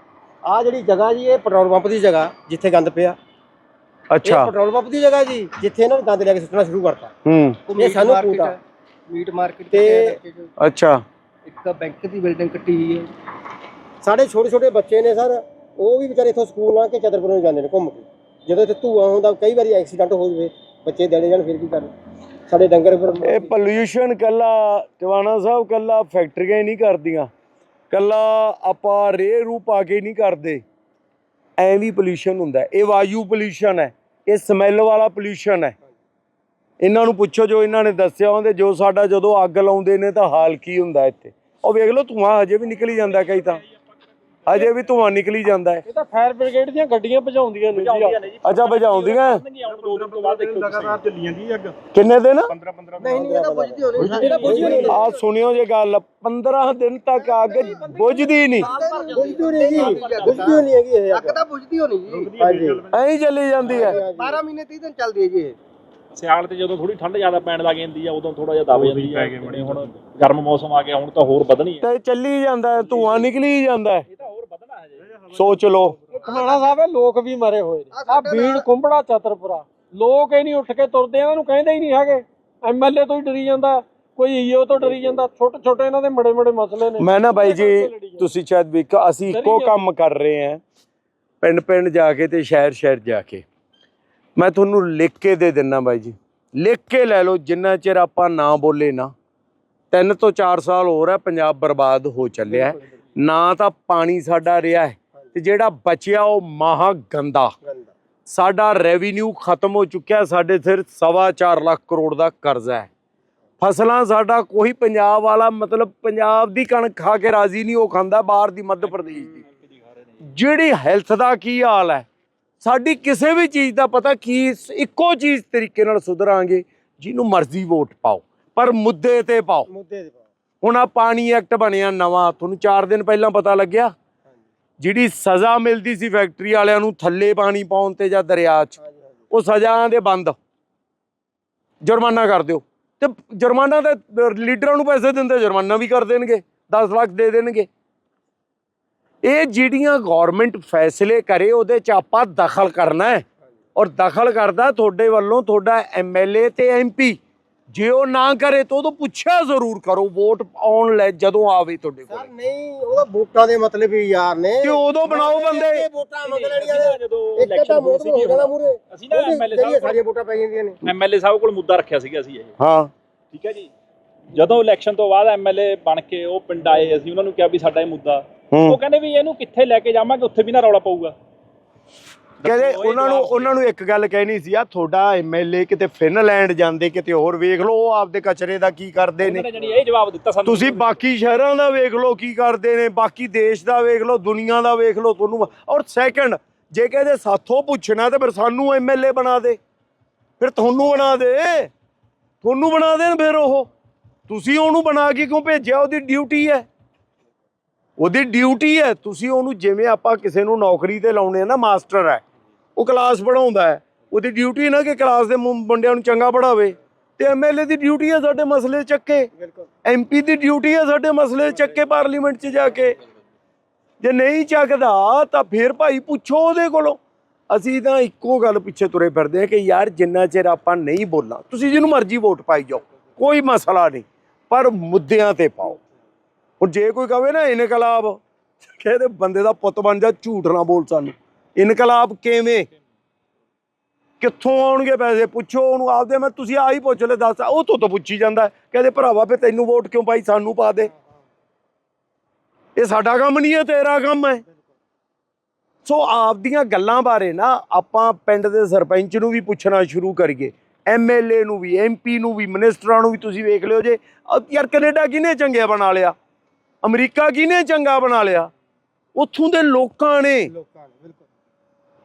ਆ ਜਿਹੜੀ ਜਗ੍ਹਾ ਜੀ ਇਹ ਪੈਟਰੋਲ ਪੰਪ ਦੀ ਜਗ੍ਹਾ ਜਿੱਥੇ ਗੰਦ ਪਿਆ। ਇਹ ਅੱਛਾ ਪੈਟਰੋਲ ਪੰਪ ਦੀ ਜਗ੍ਹਾ ਜੀ ਜਿੱਥੇ ਇਹਨਾਂ ਨੇ ਗੰਦ ਲੈ ਕੇ ਸੁੱਟਣਾ ਸ਼ੁਰੂ ਕਰਤਾ। ਹੂੰ। ਇਹ ਸਾਨੂੰ ਪੂਰਾ ਮੀਟ ਮਾਰਕੀਟ ਤੇ ਅੱਛਾ। ਇੱਕ ਬੈਂਕ ਦੀ ਬਿਲਡਿੰਗ ਕੱਟੀ ਹੋਈ ਹੈ। ਸਾਡੇ ਛੋਟੇ ਛੋਟੇ ਬੱਚੇ ਨੇ ਸਰ ਉਹ ਵੀ ਵਿਚਾਰੇ ਇੱਥੋਂ ਸਕੂਲ ਲਾ ਕੇ ਚਤਰਪੁਰ ਨੂੰ ਜਾਂਦੇ ਨੇ ਘੁੰਮ ਕੇ। ਜਦੋਂ ਇੱਥੇ ਧੂਆ ਹੁੰਦਾ ਕਈ ਵਾਰੀ ਐਕਸੀਡੈਂਟ ਹੋ ਜਾਵੇ ਬੱਚੇ ਦੇਣੇ ਜਾਣ ਫਿਰ ਕੀ ਕਰਨ? ਸਾਡੇ ਡੰਗਰ ਫਿਰ ਇਹ ਪੋਲਿਊਸ਼ਨ ਕੱਲਾ ਟਿਵਾਣਾ ਸਾਹਿਬ ਕੱਲਾ ਫੈਕਟਰੀਆਂ ਹੀ ਨਹੀਂ ਕਰਦੀਆਂ। ਕੱਲਾ ਆਪਾਂ ਰੇ ਰੂ ਪਾ ਕੇ ਨਹੀਂ ਕਰਦੇ। ਐ ਵੀ ਪੋਲਿਊਸ਼ਨ ਹੁੰਦਾ। ਇਹ ਵਾਯੂ ਪੋਲਿਊਸ਼ਨ ਹੈ। ਇਹ ਸਮੈਲ ਵਾਲਾ ਪੋਲਿਊਸ਼ਨ ਹੈ। ਇਹਨਾਂ ਨੂੰ ਪੁੱਛੋ ਜੋ ਇਹਨਾਂ ਨੇ ਦੱਸਿਆ ਉਹਦੇ ਜੋ ਸਾਡਾ ਜਦੋਂ ਅੱਗ ਲਾਉਂਦੇ ਨੇ ਤਾਂ ਹਾਲ ਕੀ ਹੁੰਦਾ ਇੱਥੇ? ਉਹ ਵੇਖ ਲਓ ਧੂਆਂ ਹਜੇ ਵੀ ਨਿਕਲੀ ਜਾਂਦਾ ਕਈ ਤਾਂ। ਹਜੇ ਵੀ ਧੂਆਂ ਨਿਕਲੀ ਜਾਂਦਾ ਹੈ। ਇਹ ਤਾਂ ਫਾਇਰ ਬ੍ਰਿਗੇਡ ਦੀਆਂ ਗੱਡੀਆਂ ਭਜਾਉਂਦੀਆਂ ਨੇ ਜੀ ਅੱਛਾ ਭਜਾਉਂਦੀਆਂ? ਦੋ ਦਿਨ ਤੋਂ ਬਾਅਦ ਦੇਖੋ ਲਗਾਤਾਰ ਚੱਲੀ ਜਾਂਦੀ ਅੱਗ। ਕਿੰਨੇ ਦਿਨ? 15 15 ਨਹੀਂ ਨਹੀਂ ਇਹ ਤਾਂ ਬੁਝਦੀ ਹੋਣੀ ਜਿਹੜਾ ਬੁਝਦੀ ਹੋਣੀ ਆ ਸੁਣਿਓ ਜੇ ਗੱਲ 15 ਦਿਨ ਤੱਕ ਅੱਗ ਬੁਝਦੀ ਨਹੀਂ। ਬੁਝਦੀ ਹੋਣੀ ਜੀ ਬੁਝਦੀ ਹੋਣੀ ਹੈਗੀ ਇਹ ਅੱਗ। ਤਾਂ ਬੁਝਦੀ ਹੋਣੀ ਜੀ। ਹਾਂਜੀ ਐਂ ਹੀ ਚੱਲੀ ਜਾਂਦੀ ਹੈ। 12 ਮਹੀਨੇ 30 ਦਿਨ ਚੱਲਦੀ ਹੈ ਜੀ ਇਹ। ਸਿਆਲ ਤੇ ਜਦੋਂ ਥੋੜੀ ਠੰਡ ਜ਼ਿਆਦਾ ਪੈਣ ਲੱਗ ਜਾਂਦੀ ਆ ਉਦੋਂ ਥੋੜਾ ਜਿਹਾ ਦਬ ਜਾਂਦੀ ਆ ਜਿਵੇਂ ਹੁਣ ਗਰਮ ਮੌਸਮ ਆ ਗਿਆ ਹੁਣ ਤਾਂ ਹੋਰ ਵਧਣੀ ਹੈ ਤੇ ਚੱਲੀ ਜਾਂਦਾ ਧੂਆਂ ਨਿਕਲੀ ਜਾਂਦਾ। ਇਹ ਤਾਂ ਹੋਰ ਵਧਣਾ ਹਜੇ ਸੋਚ ਲਓ। ਕਮਾਣਾ ਸਾਹਿਬ ਇਹ ਲੋਕ ਵੀ ਮਰੇ ਹੋਏ ਨੇ। ਆ ਬੀੜ ਕੁੰਬੜਾ ਚਤਰਪੁਰਾ ਲੋਕ ਇਹ ਨਹੀਂ ਉੱਠ ਕੇ ਤੁਰਦੇ ਇਹਨਾਂ ਨੂੰ ਕਹਿੰਦੇ ਹੀ ਨਹੀਂ ਹੈਗੇ। ਐਮਐਲਏ ਤੋਂ ਹੀ ਡਰੀ ਜਾਂਦਾ ਕੋਈ ਈਓ ਤੋਂ ਡਰੀ ਜਾਂਦਾ ਛੋਟੇ ਛੋਟੇ ਇਹਨਾਂ ਦੇ ਮੜੇ ਮੜੇ ਮਸਲੇ ਨੇ। ਮੈਂ ਨਾ ਬਾਈ ਜੀ ਤੁਸੀਂ ਸ਼ਾਇਦ ਵੀ ਅਸੀਂ ਇੱਕੋ। ਕੰਮ ਕਰ ਰਹੇ ਹਾਂ ਪਿੰਡ ਪਿੰਡ ਜਾ ਕੇ ਤੇ ਸ਼ਹਿਰ ਸ਼ਹਿਰ ਜਾ ਕੇ। ਮੈਂ ਤੁਹਾਨੂੰ ਲਿਖ ਕੇ ਦੇ ਦਿੰਨਾ ਬਾਈ ਜੀ। ਲਿਖ ਕੇ ਲੈ ਲਓ ਜਿੰਨਾ ਚਿਰ ਆਪਾਂ ਨਾ ਬੋਲੇ ਨਾ। ਤਿੰਨ ਤੋਂ 4 ਸਾਲ ਹੋਰ ਹੈ ਪੰਜਾਬ ਬਰਬਾਦ ਹੋ ਚੱਲਿਆ। ਨਾ ਤਾਂ ਪਾਣੀ ਸਾਡਾ ਰਿਹਾ ਹੈ ਤੇ ਜਿਹੜਾ ਬਚਿਆ ਉਹ ਮਹਾ ਗੰਦਾ। ਸਾਡਾ ਰੈਵਨਿਊ ਖਤਮ ਹੋ ਚੁੱਕਿਆ ਸਾਡੇ ਸਿਰ ਸਵਾ ਚਾਰ ਲੱਖ ਕਰੋੜ ਦਾ ਕਰਜ਼ਾ ਹੈ। ਫਸਲਾਂ ਸਾਡਾ ਕੋਈ ਪੰਜਾਬ ਵਾਲਾ ਮਤਲਬ ਪੰਜਾਬ ਦੀ ਕਣਕ ਖਾ ਕੇ ਰਾਜ਼ੀ ਨਹੀਂ ਉਹ ਖਾਂਦਾ ਬਾਹਰ ਦੀ ਮੱਧ ਪ੍ਰਦੇਸ਼ ਦੀ। ਜਿਹੜੀ ਹੈਲਥ ਦਾ ਕੀ ਹਾਲ ਹੈ? ਸਾਡੀ ਕਿਸੇ ਵੀ ਚੀਜ਼ ਦਾ ਪਤਾ ਕੀ ਇੱਕੋ ਚੀਜ਼ ਤਰੀਕੇ ਨਾਲ ਸੁਧਰਾਂਗੇ ਜਿਹਨੂੰ ਮਰਜ਼ੀ ਵੋਟ ਪਾਓ ਪਰ ਮੁੱਦੇ ਤੇ ਪਾਓ। ਮੁੱਦੇ ਦੇ ਪਾਓ। ਹੁਣ ਆ ਪਾਣੀ ਐਕਟ ਬਣਿਆ ਨਵਾਂ ਤੁਹਾਨੂੰ 4 ਦਿਨ ਪਹਿਲਾਂ ਪਤਾ ਲੱਗਿਆ? ਜਿਹੜੀ ਸਜ਼ਾ ਮਿਲਦੀ ਸੀ ਫੈਕਟਰੀ ਵਾਲਿਆਂ ਨੂੰ ਥੱਲੇ ਪਾਣੀ ਪਾਉਣ ਤੇ ਜਾਂ ਦਰਿਆ 'ਚ ਉਹ ਸਜ਼ਾ ਦੇ ਬੰਦ। ਜੁਰਮਾਨਾ ਕਰ ਦਿਓ। ਤੇ ਜੁਰਮਾਨਾ ਤਾਂ ਲੀਡਰਾਂ ਨੂੰ ਪੈਸੇ ਦਿੰਦੇ ਜੁਰਮਾਨਾ ਵੀ ਕਰ ਦੇਣਗੇ 10 ਲੱਖ ਦੇ ਦੇਣਗੇ। ਇਹ ਜਿਹੜੀਆਂ ਗਵਰਨਮੈਂਟ ਫੈਸਲੇ ਕਰੇ ਉਹਦੇ 'ਚ ਆਪਾਂ ਦਖਲ ਕਰਨਾ ਹੈ। ਔਰ ਦਖਲ ਕਰਦਾ ਤੁਹਾਡੇ ਵੱਲੋਂ ਤੁਹਾਡਾ ਐਮਐਲਏ ਤੇ ਐਮਪੀ ਜੇ ਉਹ ਨਾ ਕਰੇ ਤਾਂ ਉਹਦੋਂ ਪੁੱਛਿਆ ਜ਼ਰੂਰ ਕਰੋ ਵੋਟ ਆਉਣ ਲੈ ਜਦੋਂ ਆਵੇ ਤੁਹਾਡੇ ਸਰ ਕੋਲ ਨਹੀਂ ਉਹਦਾ ਵੋਟਾਂ ਦੇ ਮਤਲਬ ਹੀ ਯਾਰ ਨੇ। ਤੇ ਉਦੋਂ ਬਣਾਓ ਬੰਦੇ। ਵੋਟਾਂ ਮੰਗ ਲੈਣੀਆਂ ਜਦੋਂ ਹੋਈ ਅਸੀਂ ਨਾ ਐਮਐਲਏ ਸਾਹਿਬ ਸਾਰੀਆਂ ਵੋਟਾਂ ਪੈ ਜਾਂਦੀਆਂ ਨੇ। ਐਮਐਲਏ ਸਾਹਿਬ ਕੋਲ ਮੁੱਦਾ ਰੱਖਿਆ ਸੀਗਾ ਅਸੀਂ ਇਹ। ਹਾਂ। ਠੀਕ ਹੈ ਜੀ। ਜਦੋਂ ਇਲੈਕਸ਼ਨ ਤੋਂ ਬਾਅਦ ਐਮਐਲਏ ਬਣ ਕੇ ਉਹ ਪਿੰਡ ਆਏ ਅਸੀਂ ਉਹਨਾਂ ਨੂੰ ਕਿਹਾ ਵੀ ਸਾਡਾ ਇਹ ਮੁੱਦਾ ਉਹ ਕਹਿੰਦੇ ਵੀ ਇਹਨੂੰ ਕਿੱਥੇ ਲੈ ਕੇ ਜਾਵਾਂਗੇ ਉੱਥੇ ਵੀ ਨਾ ਰੌਲਾ ਪਊਗਾ। ਕਹਿੰਦੇ ਉਹਨਾਂ ਨੂੰ। ਉਹਨਾਂ ਨੂੰ ਇੱਕ ਗੱਲ ਕਹਿਣੀ ਸੀ ਆ ਤੁਹਾਡਾ ਐਮਐਲਏ ਕਿਤੇ ਫਿਨਲੈਂਡ ਜਾਂਦੇ ਕਿਤੇ ਹੋਰ ਵੇਖ ਲਓ ਉਹ ਆਪਦੇ ਕਚਰੇ ਦਾ ਕੀ ਕਰਦੇ ਉਹਨਾਂ ਨੇ ਨੇ ਜਿਹੜੀ ਇਹ ਜਵਾਬ ਦਿੱਤਾ ਸਾਨੂੰ। ਤੁਸੀਂ ਬਾਕੀ ਸ਼ਹਿਰਾਂ ਦਾ ਵੇਖ ਲਓ ਕੀ ਕਰਦੇ ਨੇ ਬਾਕੀ ਦੇਸ਼ ਦਾ ਵੇਖ ਲਓ ਦੁਨੀਆ ਦਾ ਵੇਖ ਲਓ ਤੁਹਾਨੂੰ ਔਰ ਸੈਕੰਡ ਜੇ ਕਹਿੰਦੇ ਸਾਥੋਂ ਪੁੱਛਣਾ ਤੇ ਫਿਰ ਸਾਨੂੰ ਐਮਐਲਏ ਬਣਾ ਦੇ। ਫਿਰ ਤੁਹਾਨੂੰ ਬਣਾ ਦੇ। ਤੁਹਾਨੂੰ ਬਣਾ ਦੇਣ ਫਿਰ ਉਹ। ਤੁਸੀਂ ਉਹਨੂੰ ਬਣਾ ਕੇ ਕਿਉਂ ਭੇਜਿਆ? ਉਹਦੀ ਡਿਊਟੀ ਹੈ। ਉਹਦੀ ਡਿਊਟੀ ਹੈ, ਤੁਸੀਂ ਉਹਨੂੰ ਜਿਵੇਂ ਆਪਾਂ ਕਿਸੇ ਨੂੰ ਨੌਕਰੀ ਤੇ ਲਾਉਣੇ ਆ ਨਾ, ਮਾਸਟਰ ਹੈ, ਉਹ ਕਲਾਸ ਪੜਾਉਂਦਾ ਹੈ, ਉਹਦੀ ਡਿਊਟੀ ਨਾ ਕਿ ਕਲਾਸ ਦੇ ਮੁੰ- ਮੁੰਡਿਆਂ ਨੂੰ ਚੰਗਾ ਪੜਾਵੇ ਤੇ ਐਮਐਲਏ ਦੀ ਡਿਊਟੀ ਹੈ ਸਾਡੇ ਮਸਲੇ ਚੱਕੇ ਬਿਲਕੁਲ ਐਮਪੀ ਦੀ ਡਿਊਟੀ ਹੈ ਸਾਡੇ ਮਸਲੇ ਚੱਕੇ ਪਾਰਲੀਮੈਂਟ 'ਚ ਜਾ ਕੇ, ਜੇ ਨਹੀਂ ਚੱਕਦਾ ਤਾਂ ਫਿਰ ਭਾਈ ਪੁੱਛੋ ਉਹਦੇ ਕੋਲੋਂ, ਅਸੀਂ ਤਾਂ ਇੱਕੋ ਗੱਲ ਪਿੱਛੇ ਤੁਰੇ ਫਿਰਦੇ ਆ ਕਿ ਯਾਰ ਜਿੰਨਾ ਚਿਰ ਆਪਾਂ ਨਹੀਂ ਬੋਲਾਂ, ਤੁਸੀਂ ਜਿਹਨੂੰ ਮਰਜ਼ੀ ਵੋਟ ਪਾਈ ਜਾਓ, ਕੋਈ ਮਸਲਾ ਨਹੀਂ, ਪਰ ਮੁੱਦਿਆਂ ਤੇ ਪਾਓ। ਹੁਣ ਜੇ ਕੋਈ ਕਵੇ ਨਾ ਇਨਕਲਾਬ, ਕਹਿੰਦੇ ਬੰਦੇ ਦਾ ਪੁੱਤ ਬਣ ਜਾ, ਝੂਠ ਨਾ ਬੋਲ ਸਾਨੂੰ। ਇਨਕਲਾਬ ਕਿਵੇਂ? ਕਿੱਥੋਂ ਆਉਣਗੇ ਪੈਸੇ? ਪੁੱਛੋ ਉਹਨੂੰ ਆਪਦੇ, ਮੈਂ ਤੁਸੀਂ ਆ ਹੀ ਪੁੱਛ ਲੈ ਦੱਸ। ਉਹ ਤੋਂ ਤਾਂ ਪੁੱਛੀ ਜਾਂਦਾ। ਕਹਿੰਦੇ, ਭਰਾਵਾ ਫੇ ਤੈਨੂੰ ਵੋਟ ਕਿਉਂ ਪਾਈ? ਸਾਨੂੰ ਪਾ ਦੇ। ਇਹ ਸਾਡਾ ਕੰਮ ਨਹੀਂ ਹੈ, ਤੇਰਾ ਕੰਮ ਹੈ। ਸੋ ਆਪਦੀਆਂ ਗੱਲਾਂ ਬਾਰੇ ਨਾ ਆਪਾਂ ਪਿੰਡ ਦੇ ਸਰਪੰਚ ਨੂੰ ਵੀ ਪੁੱਛਣਾ ਸ਼ੁਰੂ ਕਰੀਏ। ਐਮਐਲਏ ਨੂੰ ਵੀ ਐਮਪੀ ਨੂੰ ਵੀ, ਮਿਨਿਸਟਰਾਂ ਨੂੰ ਵੀ ਤੁਸੀਂ ਵੇਖ ਲਿਓ ਜੇ। ਯਾਰ, ਕੈਨੇਡਾ ਕਿਹਨੇ ਚੰਗੇ ਬਣਾ ਲਿਆ? ਅਮਰੀਕਾ ਕਿਹਨੇ ਚੰਗਾ ਬਣਾ ਲਿਆ? ਉੱਥੋਂ ਦੇ ਲੋਕਾਂ ਨੇ। ਲੋਕਾਂ ਨੇ ਬਿਲਕੁਲ।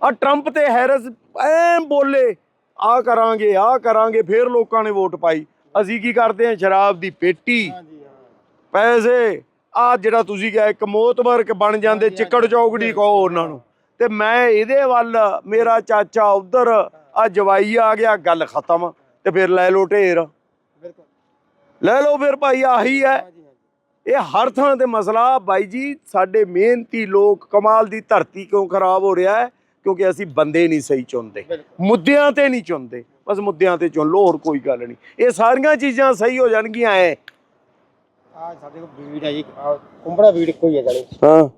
ਆ ਟਰੰਪ ਤੇ ਹੈਰਿਸ ਐ ਬੋਲੇ ਆ ਕਰਾਂਗੇ ਆ ਕਰਾਂਗੇ। ਫੇਰ ਲੋਕਾਂ ਨੇ ਵੋਟ ਪਾਈ। ਅਸੀਂ ਕੀ ਕਰਦੇ ਆ ਸ਼ਰਾਬ ਦੀ ਪੇਟੀ। ਹਾਂਜੀ ਹਾਂ। ਪੈਸੇ। ਆ ਜਿਹੜਾ ਤੁਸੀਂ ਕਿਹਾ ਇੱਕ ਮੋਤਬਰਕ ਬਣ ਜਾਂਦੇ ਚਿੱਕੜ ਚੌਕੜੀ ਕਹੋ ਉਹਨਾਂ ਨੂੰ। ਤੇ ਮੈਂ ਇਹਦੇ ਵੱਲ ਮੇਰਾ ਚਾਚਾ ਉਧਰ ਆ ਜਵਾਈ ਆ ਗਿਆ ਗੱਲ ਖਤਮ। ਤੇ ਫਿਰ ਲੈ ਲਓ ਢੇਰ। ਬਿਲਕੁਲ। ਲੈ ਲਓ ਫਿਰ ਭਾਈ ਆਹੀ ਹੈ। ਇਹ ਹਰ ਥਾਂ ਤੇ ਮਸਲਾ ਬਾਈ ਜੀ ਸਾਡੇ ਮਿਹਨਤੀ ਲੋਕ ਕਮਾਲ ਦੀ ਧਰਤੀ ਕਿਉਂ ਖਰਾਬ ਹੋ ਰਿਹਾ ਹੈ? ਕਿਉਂਕਿ ਅਸੀਂ ਬੰਦੇ ਨਹੀਂ ਸਹੀ ਚੁਣਦੇ। ਮੁੱਦਿਆਂ ਤੇ ਨਹੀਂ ਚੁਣਦੇ। ਬਸ ਮੁੱਦਿਆਂ ਤੇ ਚੁਣ ਲਓ ਹੋਰ ਕੋਈ ਗੱਲ ਨਹੀਂ। ਇਹ ਸਾਰੀਆਂ ਚੀਜ਼ਾਂ ਸਹੀ ਹੋ ਜਾਣਗੀਆਂ ਐ। ਆ ਸਾਡੇ ਕੋਲ ਵੀਡ ਹੈ ਜੀ। ਕੁੰਬੜਾ ਵੀਡ ਕੋਈ ਹੈ ਜਾਨੀ ਹਾਂ।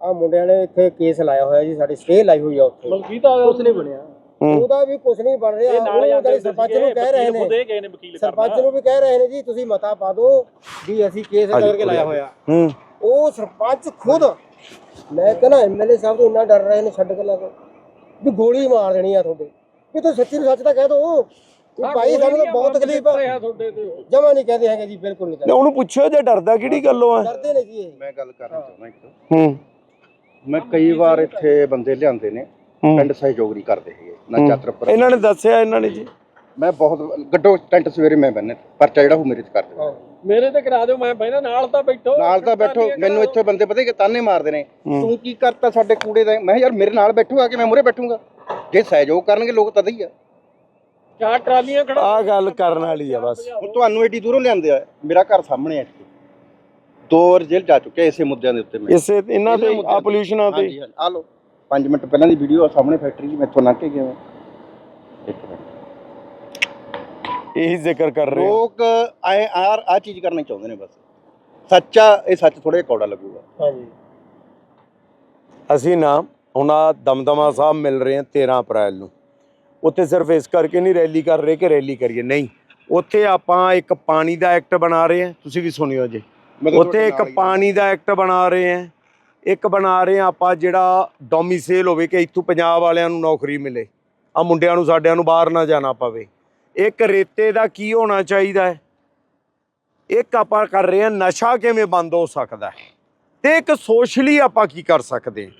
ਆ ਮੁੰਡਿਆਂ ਨੇ ਇੱਥੇ ਕੇਸ ਲਾਇਆ ਹੋਇਆ ਜੀ ਸਾਡੀ ਸਟੇ ਲਾਈ ਹੋਈ ਆ ਉੱਥੇ। ਆ ਕੁਛ ਨਹੀਂ ਬਣਿਆ। ਉਹਦਾ ਵੀ ਕੁਛ ਨਹੀਂ ਬਣ ਰਿਹਾ। ਇਹ ਨਾਲ ਉਹ ਜਾਂਦੇ ਜਾਨੀ ਸਰਪੰਚ ਨੂੰ ਕਹਿ ਰਹੇ ਖੁਦ ਨੇ। ਇਹ ਗਏ ਨੇ ਵਕੀਲ ਸਰਪੰਚ ਨੂੰ ਵੀ ਕਹਿ ਰਹੇ ਨੇ ਜੀ ਤੁਸੀਂ ਮਤਾ ਪਾ ਦਿਓ ਵੀ ਅਸੀਂ ਕੇਸ ਕਰਕੇ ਲਾਇਆ ਹੋਇਆ। ਹੂੰ। ਉਹ ਸਰਪੰਚ ਖੁਦ ਮੈਂ ਕਹਿੰਦਾ ਐਮਐਲਏ ਸਾਹਿਬ ਤੋਂ ਇੰਨਾ ਡਰ ਰਹੇ ਨੇ ਛੱਡ ਕੇ ਲਾ ਕੇ ਵੀ ਗੋਲੀ ਮਾਰ ਦੇਣੀ ਆ ਤੁਹਾਡੇ। ਵੀ ਤੁਸੀਂ ਸੱਚੀ ਨੂੰ ਸੱਚ ਤਾਂ ਕਹਿ ਦੋ। ਭਾਈ ਸਾਨੂੰ ਤਾਂ ਬਹੁਤ ਤਕਲੀਫ ਆ। ਰਿਹਾ ਤੁਹਾਡੇ ਤੇ ਜਮਾ ਨਹੀਂ ਕਹਿੰਦੇ ਹੈਗੇ ਜੀ ਬਿਲਕੁਲ ਨਹੀਂ ਕਹਿੰਦੇ। ਉਹਨੂੰ ਪੁੱਛਿਓ ਜੇ ਡਰਦਾ ਕਿਹੜੀ ਗੱਲੋਂ ਆ। ਡਰਦੇ ਨੇ ਜੀ ਇਹ। ਮੈਂ ਗੱਲ ਕਰਨਾ ਚਾਹੁੰਦਾ ਇੱਕ ਹੂੰ। ਮੈਂ ਕਈ ਵਾਰ ਇੱਥੇ ਬੰਦੇ ਲਿਆਂਦੇ ਨੇ। ਪਿੰਡ ਸਹਿਯੋਗ ਕਰਦੇ ਹੈਗੇ ਨਾ। ਚਾਤਰਪੁਰ ਇਹਨਾਂ ਨੇ ਦੱਸਿਆ ਇਹਨਾਂ ਨੇ ਜੀ। ਮੈਂ ਬਹੁਤ ਗੱਡੋ ਟੈਂਟ ਸਵੇਰੇ ਮੈਂ ਬੰਨੇ ਪਰਚਾ ਜਿਹੜਾ ਉਹ ਮੇਰੇ ਤੇ ਕਰ ਦਿਓ। ਮੇਰੇ ਤੇ ਕਰਾ ਦਿਓ ਮੈਂ ਬਹਿਣਾ ਨਾਲ ਤਾਂ ਬੈਠੋ। ਨਾਲ ਤਾਂ ਬੈਠੋ ਮੈਨੂੰ ਇੱਥੇ ਬੰਦੇ ਪਤਾ ਕਿ ਤਾਨੇ ਮਾਰਦੇ ਨੇ ਤੂੰ ਕੀ ਕਰਤਾ ਸਾਡੇ ਕੂੜੇ ਦਾ? ਮੈਂ ਯਾਰ ਮੇਰੇ ਨਾਲ ਬੈਠੋ ਆ ਕੇ ਮੈਂ ਮੂਰੇ ਬੈਠੂੰਗਾ? ਜੇ ਸਹਿਯੋਗ ਕਰਨਗੇ ਲੋਕ ਤਦ ਹੀ ਆ। ਚਾਰ ਟਰਾਲੀਆਂ ਖੜਾ ਆ ਗੱਲ ਕਰਨ ਵਾਲੀ ਆ ਬਸ। ਹੁਣ ਤੁਹਾਨੂੰ ਏਡੀ ਦੂਰੋਂ ਲਿਆਂਦੇ ਆ ਮੇਰਾ ਘਰ ਸਾਹਮਣੇ ਆ ਇੱਥੇ। ਦੋ ਵਾਰ ਜੇਲ੍ਹ ਜਾ ਚੁੱਕਿਆ ਇਸੇ ਮੁੱਦਿਆਂ ਦੇ ਉੱਤੇ ਮੈਂ। ਇਸੇ ਇਹਨਾਂ ਤੇ ਆ ਪੋਲਿਊਸ਼ਨਾਂ ਤੇ। ਆ ਲਓ। 5 ਮਿੰਟ ਪਹਿਲਾਂ ਦੀ ਵੀਡੀਓ ਆ ਸਾਹਮਣੇ ਫੈਕਟਰੀ ਦੀ ਮੈਥੋਂ ਲੰਘ ਕੇ ਗਿਆ ਮੈਂ। ਇੱਕ ਮਿੰਟ। ਇਹੀ ਜ਼ਿਕਰ ਕਰ ਰਹੇ ਹੋ ਲੋਕ ਆਏ ਆਰ ਆ ਚੀਜ਼ ਕਰਨਾ ਚਾਹੁੰਦੇ ਨੇ ਬਸ। ਸੱਚਾ ਇਹ ਸੱਚ ਥੋੜੇ ਕੌੜਾ ਲੱਗੂਗਾ। ਹਾਂਜੀ। ਅਸੀਂ ਨਾ ਹੁਣ ਆ ਦਮਦਮਾ ਸਾਹਿਬ ਮਿਲ ਰਹੇ ਹਾਂ 13 ਅਪ੍ਰੈਲ ਨੂੰ। ਉੱਥੇ ਸਿਰਫ ਇਸ ਕਰਕੇ ਨਹੀਂ ਰੈਲੀ ਕਰ ਰਹੇ ਕਿ ਰੈਲੀ ਕਰੀਏ। ਨਹੀਂ ਉੱਥੇ ਆਪਾਂ ਇੱਕ ਪਾਣੀ ਦਾ ਐਕਟ ਬਣਾ ਰਹੇ ਹਾਂ ਤੁਸੀਂ ਵੀ ਸੁਣਿਓ ਜੀ। ਮੈਂ ਤਾਂ ਉੱਥੇ ਤੁਹਾਡੇ ਇੱਕ ਨਾਲ ਹੀ ਆ। ਪਾਣੀ ਦਾ ਐਕਟ ਬਣਾ ਰਹੇ ਹਾਂ ਇੱਕ ਬਣਾ ਰਹੇ ਹਾਂ ਆਪਾਂ ਜਿਹੜਾ ਡੋਮਿਸੇਲ ਹੋਵੇ ਕਿ ਇੱਥੋਂ ਪੰਜਾਬ ਵਾਲਿਆਂ ਨੂੰ ਨੌਕਰੀ ਮਿਲੇ ਆ ਮੁੰਡਿਆਂ ਨੂੰ ਸਾਡਿਆਂ ਨੂੰ ਬਾਹਰ ਨਾ ਜਾਣਾ ਪਵੇ। ਇੱਕ ਰੇਤੇ ਦਾ ਕੀ ਹੋਣਾ ਚਾਹੀਦਾ ਹੈ? ਇੱਕ ਆਪਾਂ ਕਰ ਰਹੇ ਹਾਂ ਨਸ਼ਾ ਕਿਵੇਂ ਬੰਦ ਹੋ ਸਕਦਾ ਹੈ? ਤੇ ਇੱਕ ਸੋਸ਼ਲੀ ਆਪਾਂ ਕੀ ਕਰ ਸਕਦੇ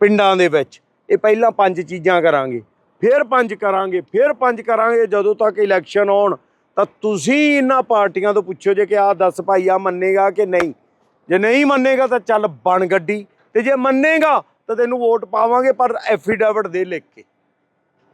ਪਿੰਡਾਂ ਦੇ ਵਿੱਚ? ਇਹ ਪਹਿਲਾਂ ਪੰਜ ਚੀਜ਼ਾਂ ਕਰਾਂਗੇ, ਫਿਰ ਪੰਜ ਕਰਾਂਗੇ, ਫਿਰ ਪੰਜ ਕਰਾਂਗੇ। ਜਦੋਂ ਤੱਕ ਇਲੈਕਸ਼ਨ ਆਉਣ ਤਾਂ ਤੁਸੀਂ ਇਹਨਾਂ ਪਾਰਟੀਆਂ ਤੋਂ ਪੁੱਛੋ ਜੇ ਕਿ ਆਹ ਦੱਸ ਭਾਈ ਆ ਮੰਨੇਗਾ ਕਿ ਨਹੀਂ। ਜੇ ਨਹੀਂ ਮੰਨੇਗਾ ਤਾਂ ਚੱਲ ਬਣ ਗੱਡੀ ਤੇ ਜੇ ਮੰਨੇਗਾ ਤਾਂ ਤੈਨੂੰ ਵੋਟ ਪਾਵਾਂਗੇ ਪਰ ਐਫੀਡੇਵਿਟ ਦੇ ਲਿਖ ਕੇ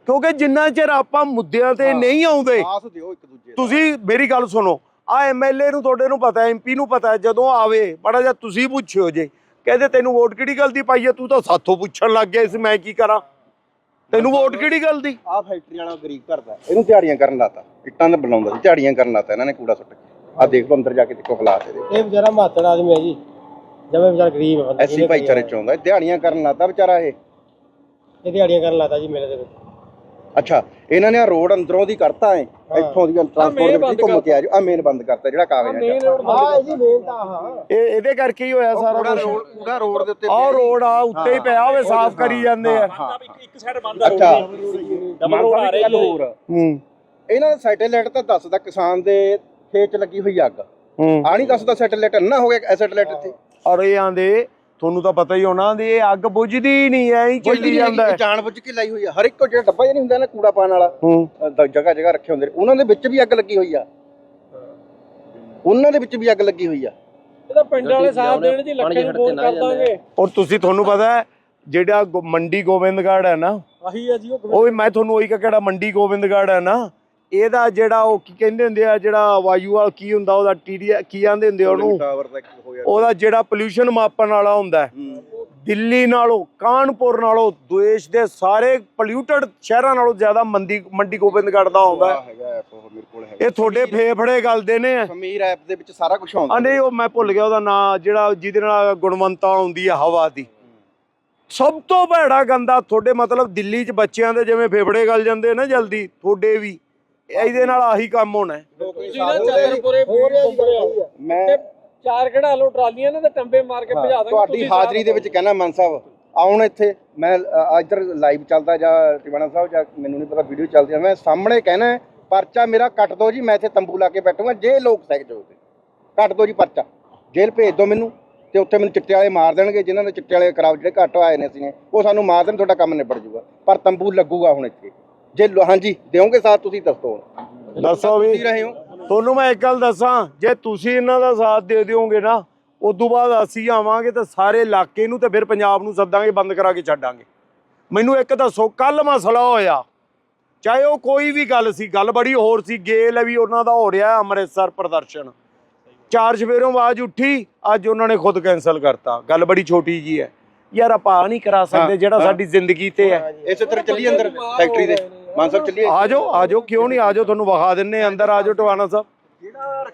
ਕਿਉਂਕਿ ਜਿੰਨਾ ਚਿਰ ਆਪਾਂ ਮੁੱਦਿਆਂ ਤੇ। ਨਹੀਂ ਆਉਂਦੇ ਆਸ ਦਿਓ ਇੱਕ ਦੂਜੇ ਦਾ। ਤੁਸੀਂ ਮੇਰੀ ਗੱਲ ਸੁਣੋ ਆ ਐਮਐਲਏ ਨੂੰ ਤੁਹਾਡੇ ਨੂੰ ਪਤਾ ਐਮਪੀ ਨੂੰ ਪਤਾ ਹੈ, ਜਦੋਂ ਆਵੇ ਬੜਾ ਜਿਹਾ ਤੁਸੀਂ ਪੁੱਛਿਓ ਜੇ ਕਹਿੰਦੇ ਤੈਨੂੰ ਵੋਟ ਕਿਹੜੀ ਗੱਲ ਦੀ ਪਾਈ ਹੈ ਤੂੰ ਤਾਂ ਸਾਥੋਂ ਪੁੱਛਣ ਲੱਗ ਗਿਆ ਇਸ ਮੈਂ ਕੀ ਕਰਾਂ ਤੈਨੂੰ ਵੋਟ ਕਿਹੜੀ ਗੱਲ ਦੀ ਆ ਫੈਕਟਰੀ ਵਾਲਾ ਗਰੀਬ ਘਰ ਦਾ ਇਹਨੂੰ ਦਿਹਾੜੀਆਂ ਕਰਨ ਲਾਤਾ ਇੱਟਾਂ ਦਾ ਬਣਾਉਂਦਾ ਸੀ ਦਿਹਾੜੀਆਂ ਕਰਨ ਲਾਤਾ ਇਹਨਾਂ ਨੇ ਕੂੜਾ ਸੁੱਟ ਕੇ ਆ ਦੇਖ ਲਓ ਅੰਦਰ ਜਾ ਕੇ ਦੇਖੋ ਹਾਲਾਤ ਇਹਦੇ। ਇਹ ਵਿਚਾਰਾ ਮਾਤੜ ਆਦਮੀ ਹੈ ਜੀ। ਜਿਵੇਂ ਵਿਚਾਰਾ ਗਰੀਬ ਹੈ ਬੰਦਾ। ਐਸੀ ਭਾਈਚਾਰੇ ਚ ਆਉਂਦਾ। ਦਿਹਾੜੀਆਂ ਕਰਨ ਲਾਤਾ ਵਿਚਾਰਾ ਇਹ? ਇਹ ਦਿਹਾੜੀਆਂ ਕਰਨ ਲਾਤਾ ਜੀ ਮੇਰੇ ਦੇ ਵਿੱਚ ਅੱਛਾ ਇਹਨਾਂ ਨੇ ਆਹ ਰੋਡ ਅੰਦਰੋਂ ਦੀ ਕਰਤਾ ਹੈ। ਇੱਥੋਂ ਦੀ ਟਰਾਂਸਪੋਰਟ ਦੇ ਵਿੱਚ ਘੁੰਮ ਕੇ ਆ ਜਾਓ। ਆ ਮੇਨ ਬੰਦ ਕਰਤਾ ਜਿਹੜਾ ਕਾਗਜ਼ਾਂ ਹਾਂ ਜੀ ਮੇਨ ਤਾਂ ਹਾਂ ਇਹ ਇਹਦੇ ਕਰਕੇ ਹੀ ਹੋਇਆ ਸਾਰਾ ਕੁਝ ਰੋਡ ਪੂਰਾ ਰੋਡ ਦੇ ਉੱਤੇ ਆਹ ਰੋਡ ਆ ਉੱਤੇ ਹੀ ਪਿਆ ਹੋਵੇ ਸਾਫ਼ ਕਰੀ ਜਾਂਦੇ ਆ। ਹਾਂ ਇੱਕ ਸਾਈਡ ਬੰਦ ਆ ਅੱਛਾ। ਡਬਲ ਰੋਡ ਆ ਰਹੀ ਹੋਰ। ਹੂੰ। ਇਹਨਾਂ ਦਾ ਸੈਟੇਲਾਈਟ ਤਾਂ ਦੱਸਦਾ ਕਿਸਾਨ ਦੇ ਖੇਤ ਚ ਲੱਗੀ ਹੋਈ ਅੱਗ। ਹੂੰ। ਆ ਨਹੀਂ ਦੱਸਦਾ ਸੈਟੇਲਾਈਟ ਨਾ ਹੋ ਗਿਆ ਸੈਟੇਲਾਈਟ ਇੱਥੇ। ਔਰ ਇਹ ਆਂਦੇ ਤੁਹਾਨੂੰ ਤਾਂ ਪਤਾ ਹੀ ਹੋਣਾ ਦੀ ਇਹ ਅੱਗ ਬੁਝਦੀ ਹੀ ਨਹੀਂ ਐ ਹੀ ਚੱਲੀ ਜਾਂਦਾ ਹੈ। ਜਾਣ ਬੁੱਝ ਕੇ ਲਾਈ ਹੋਈ ਆ। ਹਰ ਇੱਕ ਜਿਹੜਾ ਡੱਬਾ ਜਿਹਾ ਨਹੀਂ ਹੁੰਦਾ ਨਾ ਕੂੜਾ ਪਾਣ ਵਾਲਾ ਹੂੰ। ਜਗ੍ਹਾ ਜਗ੍ਹਾ ਰੱਖੇ ਹੁੰਦੇ ਨੇ। ਉਹਨਾਂ ਦੇ ਵਿੱਚ ਵੀ ਅੱਗ ਲੱਗੀ ਹੋਈ ਆ। ਉਹਨਾਂ ਦੇ ਵਿੱਚ ਵੀ ਅੱਗ ਲੱਗੀ ਹੋਈ ਆ। ਇਹਦਾ ਪਿੰਡ ਵਾਲੇ ਸਾਥ ਦੇਣ ਜੀ ਲੱਖੇ ਨੂੰ ਫੋਨ ਕਰ ਦਾਂਗੇ ਔਰ ਤੁਸੀਂ ਤੁਹਾਨੂੰ ਪਤਾ ਹੈ ਜਿਹੜਾ ਮੰਡੀ ਗੋਬਿੰਦਗੜ੍ਹ ਹੈ ਨਾ ਆਹੀ ਆ ਜੀ ਉਹ ਮੈਂ ਤੁਹਾਨੂੰ ਉਹੀ ਕਿਹਾ ਕਿਹੜਾ ਮੰਡੀ ਗੋਬਿੰਦਗੜ੍ਹ ਹੈ ਨਾ ਇਹਦਾ ਜਿਹੜਾ ਉਹ ਕੀ ਕਹਿੰਦੇ ਹੁੰਦੇ ਆ ਜਿਹੜਾ ਵਾਯੂ ਵਾਲਾ ਕੀ ਹੁੰਦਾ ਉਹਦਾ ਟੀਡੀ ਕੀ ਆਂਦੇ ਹੁੰਦੇ ਉਹਨੂੰ? ਉਹਦਾ ਜਿਹੜਾ ਪੋਲੂਸ਼ਨ ਮਾਪਣ ਵਾਲਾ ਹੁੰਦਾ ਦਿੱਲੀ ਨਾਲੋਂ ਕਾਨਪੁਰ ਨਾਲੋਂ ਦੇਸ਼ ਦੇ ਸਾਰੇ ਪੋਲਿਊਟਡ ਸ਼ਹਿਰਾਂ ਨਾਲੋਂ ਜ਼ਿਆਦਾ ਮੰਡੀ ਮੰਡੀ ਗੋਬਿੰਦਗੜ੍ਹ ਦਾ ਆਉਂਦਾ ਇਹ ਤੁਹਾਡੇ ਫੇਫੜੇ ਗਲਦੇ ਨੇ। ਸਮੀਰ ਐਪ ਦੇ ਵਿੱਚ ਸਾਰਾ ਕੁਝ ਆਉਂਦਾ ਨਹੀਂ ਉਹ ਮੈਂ ਭੁੱਲ ਗਿਆ ਉਹਦਾ ਨਾਂ ਜਿਹੜਾ ਜਿਹਦੇ ਨਾਲ ਗੁਣਵੰਤਾ ਆਉਂਦੀ ਆ ਹਵਾ ਦੀ। ਸਭ ਤੋਂ ਭੈੜਾ ਗੰਦਾ ਤੁਹਾਡੇ ਮਤਲਬ ਦਿੱਲੀ 'ਚ ਬੱਚਿਆਂ ਦੇ ਜਿਵੇਂ ਫੇਫੜੇ ਗਲ ਜਾਂਦੇ ਨਾ ਜਲਦੀ ਤੁਹਾਡੇ ਵੀ। ਇਹਦੇ ਨਾਲ ਆਹੀ ਕੰਮ ਹੋਣਾ ਹੈ। ਤੁਸੀਂ ਨਾ ਮੈਂ ਚਾਰ ਕਢਾ ਲਓ ਟਰਾਲੀਆਂ ਨੇ ਤੇ ਟੰਬੇ ਮਾਰ ਕੇ ਭਜਾ ਦਾਂਗੇ ਤੁਹਾਡੀ ਤੁਸੀਂ ਹਾਜ਼ਰੀ ਦੇ ਵਿੱਚ ਕਹਿਣਾ ਮਨ ਸਾਹਿਬ ਆਉਣ ਇੱਥੇ। ਮੈਂ ਅ, ਇੱਧਰ ਲਾਈਵ ਚੱਲਦਾ ਜਾਂ ਟਿਵਾਣਾ ਸਾਹਿਬ ਜਾਂ ਮੈਨੂੰ ਨਹੀਂ ਪਤਾ ਵੀਡੀਓ ਚੱਲਦੀ ਆ। ਮੈਂ ਸਾਹਮਣੇ ਕਹਿਣਾ ਹੈ, ਪਰਚਾ ਮੇਰਾ ਕੱਟ ਦੋ ਜੀ ਮੈਂ ਇੱਥੇ ਤੰਬੂ ਲਾ ਕੇ ਬੈਠੂਗਾ ਜੇ ਲੋਕ ਸਹਿਜ ਹੋਵੇ ਕੱਟ ਦੋ ਜੀ ਪਰਚਾ। ਜੇਲ੍ਹ ਭੇਜ ਦਿਓ ਮੈਨੂੰ ਤੇ ਉੱਥੇ ਮੈਨੂੰ ਚਿੱਟੇ ਵਾਲੇ ਮਾਰ ਦੇਣਗੇ ਜਿਨ੍ਹਾਂ ਦੇ ਚਿੱਟੇ ਵਾਲੇ ਕਰਾਬ ਜਿਹੜੇ ਘੱਟ ਆਏ ਨੇ ਸੀ ਉਹ ਸਾਨੂੰ ਮਾਰ ਦੇਣ ਤੁਹਾਡਾ ਕੰਮ ਨਿਬੜ ਜਾਊਗਾ। ਪਰ ਤੰਬੂ ਲੱਗੂਗਾ ਹੁਣ ਇੱਥੇ। ਜੇ ਹਾਂਜੀ ਦਿਓਗੇ ਸਾਥ ਤੁਸੀਂ ਦੱਸੋ ਦੱਸੋ ਵੀ। ਤੁਸੀਂ ਰਹੇ ਹੋ। ਤੁਹਾਨੂੰ ਮੈਂ ਇੱਕ ਗੱਲ ਦੱਸਾਂ ਜੇ ਤੁਸੀਂ ਇਹਨਾਂ ਦਾ ਸਾਥ ਦੇ ਦਿਓਗੇ ਨਾ ਉਦੋਂ ਬਾਅਦ ਅਸੀਂ ਆਵਾਂਗੇ ਤਾਂ ਸਾਰੇ ਇਲਾਕੇ ਨੂੰ ਤੇ ਫਿਰ ਪੰਜਾਬ ਨੂੰ ਸੱਦਾਂਗੇ ਬੰਦ ਕਰਾ ਕੇ ਛੱਡਾਂਗੇ। ਮੈਨੂੰ ਇੱਕ ਦੱਸੋ ਕੱਲ ਮਸਲਾ ਹੋਇਆ। ਚਾਹੇ ਉਹ ਕੋਈ ਵੀ ਗੱਲ ਸੀ ਗੱਲ ਬੜੀ ਹੋਰ ਸੀ ਗੇਲ ਵੀ ਉਹਨਾਂ ਦਾ ਹੋ ਰਿਹਾ ਅੰਮ੍ਰਿਤਸਰ ਪ੍ਰਦਰਸ਼ਨ। ਚਾਰ ਸਵੇਰੋਂ ਆਵਾਜ਼ ਉੱਠੀ ਅੱਜ ਉਹਨਾਂ ਨੇ ਖੁਦ ਕੈਨਸਲ ਕਰਤਾ। ਗੱਲ ਬੜੀ ਛੋਟੀ ਜੀ ਹੈ। ਯਾਰ ਆਪਾਂ ਨਹੀਂ ਕਰਾ ਸਕਦੇ ਜਿਹੜਾ ਸਾਡੀ ਜ਼ਿੰਦਗੀ ਤੇ ਹੈ। ਇਸੇ ਤਰ੍ਹਾਂ ਚੱਲੀ ਅੰਦਰ ਫੈਕਟਰੀ ਦੇ। ਮਾਨ ਸਾਹਿਬ ਚੱਲੀਏ। ਆ ਜਾਓ ਆ ਜਾਓ ਕਿਉਂ ਨਹੀਂ? ਆ ਜਾਓ ਤੁਹਾਨੂੰ ਵਿਖਾ ਦਿੰਨੇ ਆ, ਅੰਦਰ ਆ ਜਾਓ ਟਵਾਣਾ ਸਾਹਿਬ।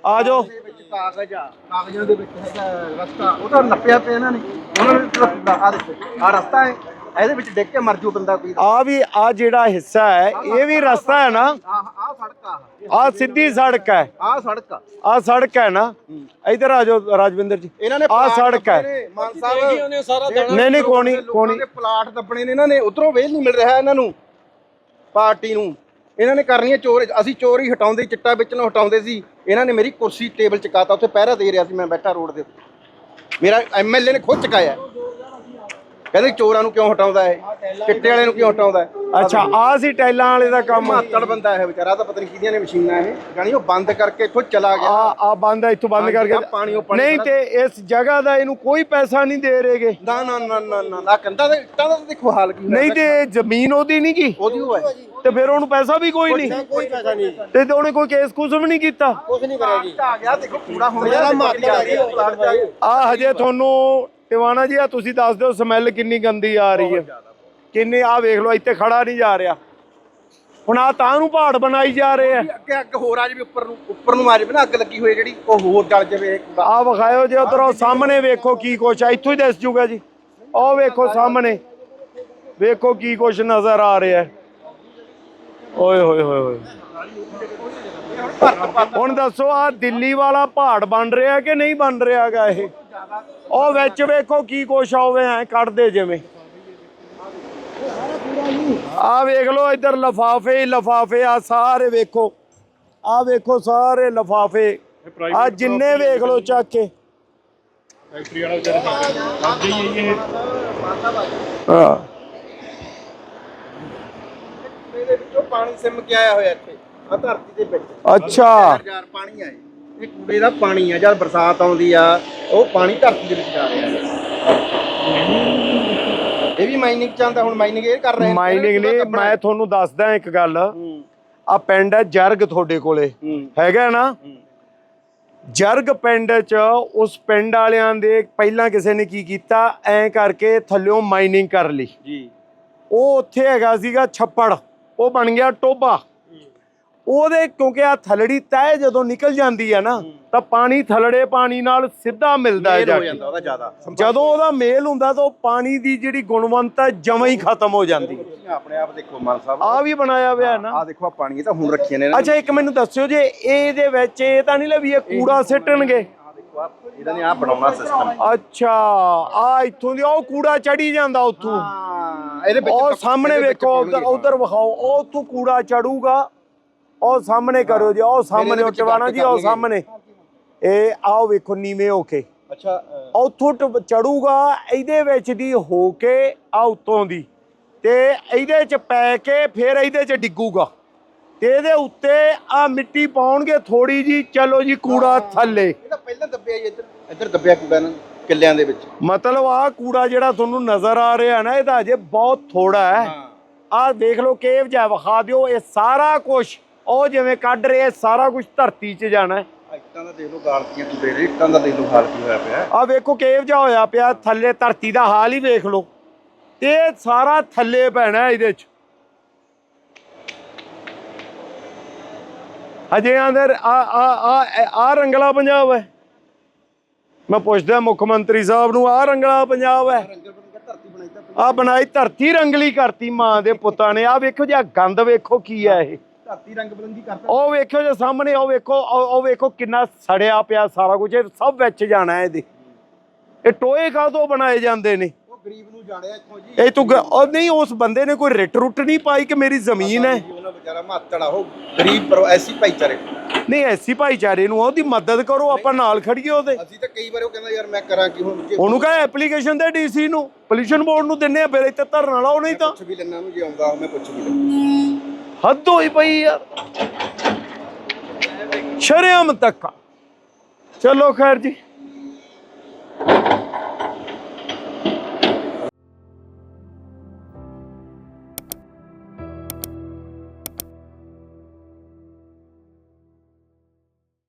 ਆ ਜਾਓ ਦੇ ਵਿੱਚ ਕਾਗਜ਼ ਆ ਕਾਗਜ਼ਾਂ ਦੇ ਵਿੱਚ ਹੈਗਾ ਰਸਤਾ ਉਹ ਤਾਂ ਨੱਪਿਆ ਪਿਆ ਇਹਨਾਂ ਨੇ। ਉਹਨਾਂ ਨੇ ਤਾਂ ਆ ਦੇਖੋ ਆ ਰਸਤਾ ਹੈ। ਇਹਦੇ ਵਿੱਚ ਡਿੱਗ ਕੇ ਮਰ ਜੂ ਬੰਦਾ ਕੋਈ ਆ ਵੀ ਆ ਜਿਹੜਾ ਹਿੱਸਾ ਹੈ ਇਹ ਵੀ ਰਸਤਾ ਹੈ ਨਾ? ਆ ਆ ਸੜਕ ਆ। ਆ ਸਿੱਧੀ ਸੜਕ ਹੈ। ਆ ਸੜਕ ਆ। ਆ ਸੜਕ ਹੈ ਨਾ? ਇਧਰ ਆ ਜਾਓ ਰਾਜਵਿੰਦਰ ਜੀ। ਇਹਨਾਂ ਨੇ ਸੜਕ ਹੈ। ਮਾਨ ਸਾਹਿਬ। ਨਹੀਂ ਨਹੀਂ ਕੋਣੀ ਕੋਣੀ ਪਲਾਟ ਦੱਬਣੇ ਨੇ ਇਹਨਾਂ ਨੇ। ਉਧਰੋਂ ਵੇਲ ਨਹੀਂ ਮਿਲ ਰਿਹਾ ਇਹਨਾਂ ਨੂੰ। ਪਾਰਟੀ ਨੂੰ। ਇਹਨਾਂ ਨੇ ਕਰਨੀ ਹੈ ਚੋਰ, ਅਸੀਂ ਚੋਰੀ ਹਟਾਉਂਦੇ, ਚਿੱਟਾ ਵਿੱਚ ਨੂੰ ਹਟਾਉਂਦੇ ਸੀ। ਇਹਨਾਂ ਨੇ ਮੇਰੀ ਕੁਰਸੀ ਟੇਬਲ ਚਕਾਤਾ ਉੱਥੇ ਪਹਿਰਾ ਦੇ ਰਿਹਾ ਸੀ, ਮੈਂ ਬੈਠਾ ਰੋਡ ਦੇ ਉੱਤੇ। ਮੇਰਾ ਐਮਐਲਏ ਨੇ ਖੁਦ ਚਕਾਇਆ। ਕਹਿੰਦੇ ਚੋਰਾਂ ਨੂੰ ਕਿਉਂ ਹਟਾਉਂਦਾ ਹੈ ਚਿੱਟੇ ਵਾਲੇ ਨੂੰ ਕਿਉਂ ਹਟਾਉਂਦਾ ਹੈ ਅੱਛਾ ਆ ਸੀ ਟੈਲਾਂ ਵਾਲੇ ਦਾ ਕੰਮ। ਮਾਤੜ ਬੰਦਾ ਇਹ ਵਿਚਾਰਾ ਤਾਂ ਪਤਾ ਨਹੀਂ ਕਿਹਦੀਆਂ ਨੇ ਮਸ਼ੀਨਾਂ ਇਹ। ਜਾਣੀ ਉਹ ਬੰਦ ਕਰਕੇ ਇੱਥੋਂ ਚਲਾ ਗਿਆ। ਆ ਆ ਬੰਦ ਹੈ, ਇੱਥੋਂ ਬੰਦ ਕਰਕੇ। ਆਹ ਪਾਣੀ ਉਹ ਪਾਣੀ ਨਹੀਂ ਤੇ ਇਸ ਜਗ੍ਹਾ ਦਾ ਇਹਨੂੰ ਕੋਈ ਪੈਸਾ ਨਹੀਂ ਦੇ ਰਹੇਗੇ ਨਾ ਨਾ ਨਾ ਨਾ ਨਾ ਆ ਕੰਦਾ ਦੇ ਇੱਟਾਂ ਦਾ ਦੇਖੋ ਹਾਲ ਕੀ ਨਹੀਂ ਤੇ ਇਹ ਜ਼ਮੀਨ ਉਹਦੀ ਨਹੀਂ ਗੀ। ਉਹਦੀ ਉਹ ਹੈ। ਤੇ ਫਿਰ ਉਹਨੂੰ ਪੈਸਾ ਵੀ ਕੋਈ ਨਹੀਂ। ਕੋਈ ਪੈਸਾ ਨਹੀਂ। ਤੇ ਤੇ ਉਹਨੇ ਕੋਈ ਕੇਸ ਕੁਝ ਵੀ ਨਹੀਂ ਕੀਤਾ। ਕੁਝ ਨਹੀਂ ਕਰਿਆ ਜੀ। ਆ ਗਿਆ ਦੇਖੋ ਕੂੜਾ ਹੁਣ ਮੇਰਾ ਕੇ ਆ ਹਜੇ ਤੁਹਾਨੂੰ ਟਿਵਾਣਾ ਜੀ ਆ ਤੁਸੀਂ ਦੱਸ ਦਿਓ ਸਮੈਲ ਕਿੰਨੀ ਗੰਦੀ ਆ ਰਹੀ ਹੈ। ਕਿੰਨੇ ਆ ਵੇਖ ਲਓ ਇੱਥੇ ਖੜਾ ਨਹੀਂ ਜਾ ਰਿਹਾ। ਹੁਣ ਆ ਤਾਂ ਨੂੰ ਪਹਾੜ ਬਣਾਈ ਜਾ ਰਹੇ ਆ। ਅੱਗੇ ਅੱਗ ਹੋਰ ਆ ਜਾਵੇ ਉੱਪਰ ਨੂੰ ਉੱਪਰ ਨੂੰ ਆ ਜਾਵੇ ਨਾ ਅੱਗ ਲੱਗੀ ਹੋਈ ਜਿਹੜੀ ਉਹ ਹੋਰ ਜਲ ਜਾਵੇ ਆ ਵਿਖਾਇਓ ਜੇ ਉਧਰ ਸਾਹਮਣੇ ਵੇਖੋ ਕੀ ਕੁਛ ਆ ਇੱਥੋਂ ਹੀ ਦਿਸ ਜੂਗਾ ਜੀ। ਉਹ ਵੇਖੋ ਸਾਹਮਣੇ। ਵੇਖੋ ਕੀ ਕੁਛ ਨਜ਼ਰ ਆ ਰਿਹਾ। ਓਏ ਹੋਏ ਹੋਏ ਹੋਏ। ਹੁਣ ਦੱਸੋ ਆ ਦਿੱਲੀ ਵਾਲਾ ਪਹਾੜ ਬਣ ਰਿਹਾ ਕਿ ਨਹੀਂ ਬਣ ਰਿਹਾਗਾ ਇਹ? ਉਹ ਵਿੱਚ ਵੇਖੋ ਕੀ ਕੁਛ ਆਵੇ ਐ ਕੱਢਦੇ ਜਿਵੇਂ। ਆ ਵੇਖ ਲਓ ਇੱਧਰ ਲਫਾਫੇ ਲਫਾਫੇ ਆ ਸਾਰੇ ਵੇਖੋ। ਆ ਵੇਖੋ ਸਾਰੇ ਲਫਾਫੇ। ਆ ਜਿੰਨੇ ਵੇਖ ਲਓ ਚੱਕ ਕੇ। ਫੈਕਟਰੀ ਵਾਲਾ ਵਿਚਾਰੇ ਸਮਝਦੇ ਹੀ ਇਹ। ਹਾਂ। ਇਹਦੇ ਵਿੱਚੋਂ ਪਾਣੀ ਸਿਮ ਕੇ ਆਇਆ ਹੋਇਆ ਇੱਥੇ। ਆ ਧਰਤੀ ਦੇ ਵਿੱਚ। ਅੱਛਾ। ਪਾਣੀ ਇਹ ਕੂੜੇ ਦਾ ਪਾਣੀ ਆ ਜਦ ਬਰਸਾਤ ਆਉਂਦੀ ਆ ਉਹ ਪਾਣੀ ਧਰਤੀ ਦੇ ਵਿੱਚ ਜਾ ਰਿਹਾ ਹੈ। ਇਹ ਵੀ ਮਾਈਨਿੰਗ ਚਾਹੁੰਦਾ ਹੁਣ ਮਾਈਨਿੰਗ ਇਹ ਕਰ ਰਹੇ ਮਾਈਨਿੰਗ ਇਹਦਾ ਨੇ ਕੱਪੜਾ ਮੈਂ ਤੁਹਾਨੂੰ ਦੱਸਦਾ ਇੱਕ ਗੱਲ। ਆ ਪਿੰਡ ਹੈ ਜਰਗ ਤੁਹਾਡੇ ਕੋਲੇ। ਹੈਗਾ ਨਾ। ਜਰਗ ਪਿੰਡ ਚ ਉਸ ਪਿੰਡ ਵਾਲਿਆਂ ਦੇ ਪਹਿਲਾਂ ਕਿਸੇ ਨੇ ਕੀ ਕੀਤਾ? ਐ ਕਰਕੇ ਥੱਲਿਓਂ ਮਾਈਨਿੰਗ ਕਰ ਲਈ। ਜੀ। ਉਹ ਉੱਥੇ ਹੈਗਾ ਸੀਗਾ ਛੱਪੜ। ਉਹ ਬਣ ਗਿਆ ਟੋਬਾ ਉਹਦੇ ਕਿਉਂਕਿ ਆ ਥਲੜੀ ਤੈ ਜਦੋਂ ਨਿਕਲ ਜਾਂਦੀ ਹੈ ਨਾ ਤਾਂ ਪਾਣੀ ਥਲੜੇ ਪਾਣੀ ਨਾਲ ਸਿੱਧਾ ਮਿਲਦਾ ਹੈ ਜਾ ਕੇ। ਜਾਂਦਾ ਉਹਦਾ ਜ਼ਿਆਦਾ। ਜਦੋਂ ਉਹਦਾ ਮੇਲ ਹੁੰਦਾ ਤਾਂ ਉਹ ਪਾਣੀ ਦੀ ਜਿਹੜੀ ਗੁਣਵੰਤਾ ਜਮਾਂ ਹੀ ਖਤਮ ਹੋ ਜਾਂਦੀ। ਹੈ ਤੁਸੀਂ ਆਪਣੇ ਆਪ ਦੇਖੋ ਮਾਨ ਸਾਹਿਬ। ਆ ਵੀ ਬਣਾਇਆ ਹੋਇਆ ਹੈ ਨਾ। ਆ ਦੇਖੋ ਆ ਪਾਣੀ ਤਾਂ ਹੁਣ ਰੱਖੀਆਂ ਨੇ। ਅੱਛਾ ਇੱਕ ਮੈਨੂੰ ਦੱਸਿਓ ਜੇ ਇਹਦੇ ਵਿੱਚ ਇਹ ਤਾਂ ਨਹੀਂ ਲੈ ਵੀ ਇਹ ਕੂੜਾ ਸਿੱਟਣਗੇ? ਇਹਨਾਂ ਨੇ ਆ ਬਣਾਉਣਾ ਸਿਸਟਮ ਅੱਛਾ ਆ ਇੱਥੋਂ ਦੀ ਉਹ ਕੂੜਾ ਚੜੀ ਜਾਂਦਾ ਉੱਥੋਂ। ਹਾਂ ਇਹਦੇ ਵਿੱਚ ਉਹ ਸਾਹਮਣੇ ਇਹਦੇ ਵੇਖੋ ਉਧਰ ਵਿਖਾਓ ਉਹ ਉੱਥੋਂ ਕੂੜਾ ਚੜੂਗਾ ਉਹ ਸਾਹਮਣੇ ਕਰੋ ਜੀ ਉਹ ਸਾਹਮਣੇ ਇਹਦੇ ਉਹ ਟਿਵਾਣਾ ਜੀ ਉਹ। ਸਾਹਮਣੇ। ਇਹ ਆਓ ਵੇਖੋ ਨੀਵੇਂ ਹੋ ਕੇ। ਅੱਛਾ ਉੱਥੋਂ ਚੜੂਗਾ ਇਹਦੇ ਵਿੱਚ ਦੀ ਹੋ ਕੇ ਆ ਉੱਤੋਂ ਦੀ। ਤੇ ਇਹਦੇ ਚ ਪੈ ਕੇ ਫਿਰ ਇਹਦੇ ਚ ਡਿੱਗੂਗਾ। ਤੇ ਇਹਦੇ ਉੱਤੇ ਆ ਮਿੱਟੀ ਪਾਉਣਗੇ ਥੋੜੀ ਜੀ ਚਲੋ ਜੀ ਕੂੜਾ ਥੱਲੇ। ਇਹ ਤਾਂ ਪਹਿਲਾਂ ਦੱਬਿਆ ਇੱਧਰ ਇੱਧਰ ਦੱਬਿਆ ਕੂੜਾ ਇਹਨਾਂ ਨੇ, ਕਿੱਲਿਆਂ ਦੇ ਵਿੱਚ। ਮਤਲਬ ਆ ਕੂੜਾ ਜਿਹੜਾ ਤੁਹਾਨੂੰ ਨਜ਼ਰ ਆ ਰਿਹਾ ਨਾ ਇਹਦਾ ਅਜੇ ਬਹੁਤ ਥੋੜਾ ਹੈ। ਆਹ ਦੇਖ ਲਓ ਕੇਵ ਜਾ ਵਿਖਾ ਦਿਓ ਇਹ ਸਾਰਾ ਕੁਝ ਉਹ ਜਿਵੇਂ ਕੱਢ ਰਹੇ ਸਾਰਾ ਕੁਝ ਧਰਤੀ 'ਚ ਜਾਣਾ ਇੱਟਾਂ ਦਾ ਦੇਖ ਲਓ ਗਾਲਤੀਆਂ ਕੂੜੇ ਦੇ ਇੱਟਾਂ ਦਾ ਦੇਖ ਲਓ ਹਾਲ ਕੀ ਹੋਇਆ ਪਿਆ। ਆ ਵੇਖੋ ਕੇਵ ਜਾ ਹੋਇਆ ਪਿਆ ਥੱਲੇ ਧਰਤੀ ਦਾ ਹਾਲ ਹੀ ਵੇਖ ਲਓ। ਤੇ ਸਾਰਾ ਥੱਲੇ ਪੈਣਾ ਇਹਦੇ 'ਚ। ਅਜੇ ਆਂਦਰ ਆ ਆ ਆ ਆ ਰੰਗਲਾ ਪੰਜਾਬ ਹੈ। ਮੈਂ ਪੁੱਛਦਾ ਮੁੱਖ ਮੰਤਰੀ ਸਾਹਿਬ ਨੂੰ ਆ ਰੰਗਲਾ ਪੰਜਾਬ ਹੈ। ਤਾਂ ਆ ਬਣਾਈ ਧਰਤੀ ਰੰਗਲੀ ਕਰਤੀ ਮਾਂ ਦੇ ਪੁੱਤਾਂ ਨੇ। ਆ ਵੇਖੋ ਜੀ ਆਹ ਗੰਦ ਵੇਖੋ ਕੀ ਹੈ ਇਹ। ਧਰਤੀ ਰੰਗ ਬਲੰਦੀ ਕਰਤਾ ਉਹ ਵੇਖੋ ਜੇ ਸਾਹਮਣੇ ਉਹ ਵੇਖੋ ਉਹ ਉਹ ਵੇਖੋ ਕਿੰਨਾ ਸੜਿਆ ਪਿਆ ਸਾਰਾ ਕੁਝ। ਇਹ ਸਭ ਵਿੱਚ ਜਾਣਾ ਹੈ ਇਹਦੇ। ਇਹ ਟੋਏ ਕਾਹਤੋਂ ਬਣਾਏ ਜਾਂਦੇ ਨੇ? ਉਹ ਗਰੀਬ ਨੂੰ ਜਾਣਿਆ ਇੱਥੋਂ ਜੀ। ਇਹ ਤੂੰ ਉਹ ਨਹੀਂ ਉਸ ਬੰਦੇ ਨੇ ਕੋਈ ਰਿਟ ਰੁੱਟ ਨਹੀਂ ਪਾਈ ਕਿ ਮੇਰੀ ਜ਼ਮੀਨ ਹੈ? ਉਹਨਾਂ ਵਿਚਾਰਾ ਮਾਤੜਾ ਉਹ ਗਰੀਬ ਪਰ ਐਸੀ ਭਾਈਚਾਰੇ ਨਹੀਂ ਐਸੀ ਭਾਈਚਾਰੇ ਨੂੰ ਉਹਦੀ ਮਦਦ ਕਰੋ ਆਪਾਂ ਨਾਲ ਖੜੀਏ ਉਹਦੇ। ਅਸੀਂ ਤਾਂ ਕਈ ਵਾਰ ਉਹ ਕਹਿੰਦਾ ਯਾਰ ਮੈਂ ਕਰਾਂ ਕੀ ਹੁਣ ਜੇ ਉਹਨੂੰ ਕਹੇ ਐਪਲੀਕੇਸ਼ਨ ਦੇ ਡੀਸੀ ਨੂੰ। ਪੋਲੂਸ਼ਨ ਬੋਰਡ ਨੂੰ ਦਿੰਨੇ ਆ ਫਿਰ ਇੱਥੇ ਧਰਨਾ ਲਾਓ ਨਹੀਂ ਤਾਂ। ਪੁੱਛ ਵੀ ਲੈਣਾ ਨੂੰ ਜੇ ਆਉਂਦਾ ਮੈਂ ਪੁੱਛ ਵੀ ਲੈਣਾ ਹੱਦ ਹੋਈ ਪਈ ਯਾਰ ਸ਼ਰਮ ਤੱਕ ਚਲੋ ਖੈਰ ਜੀ।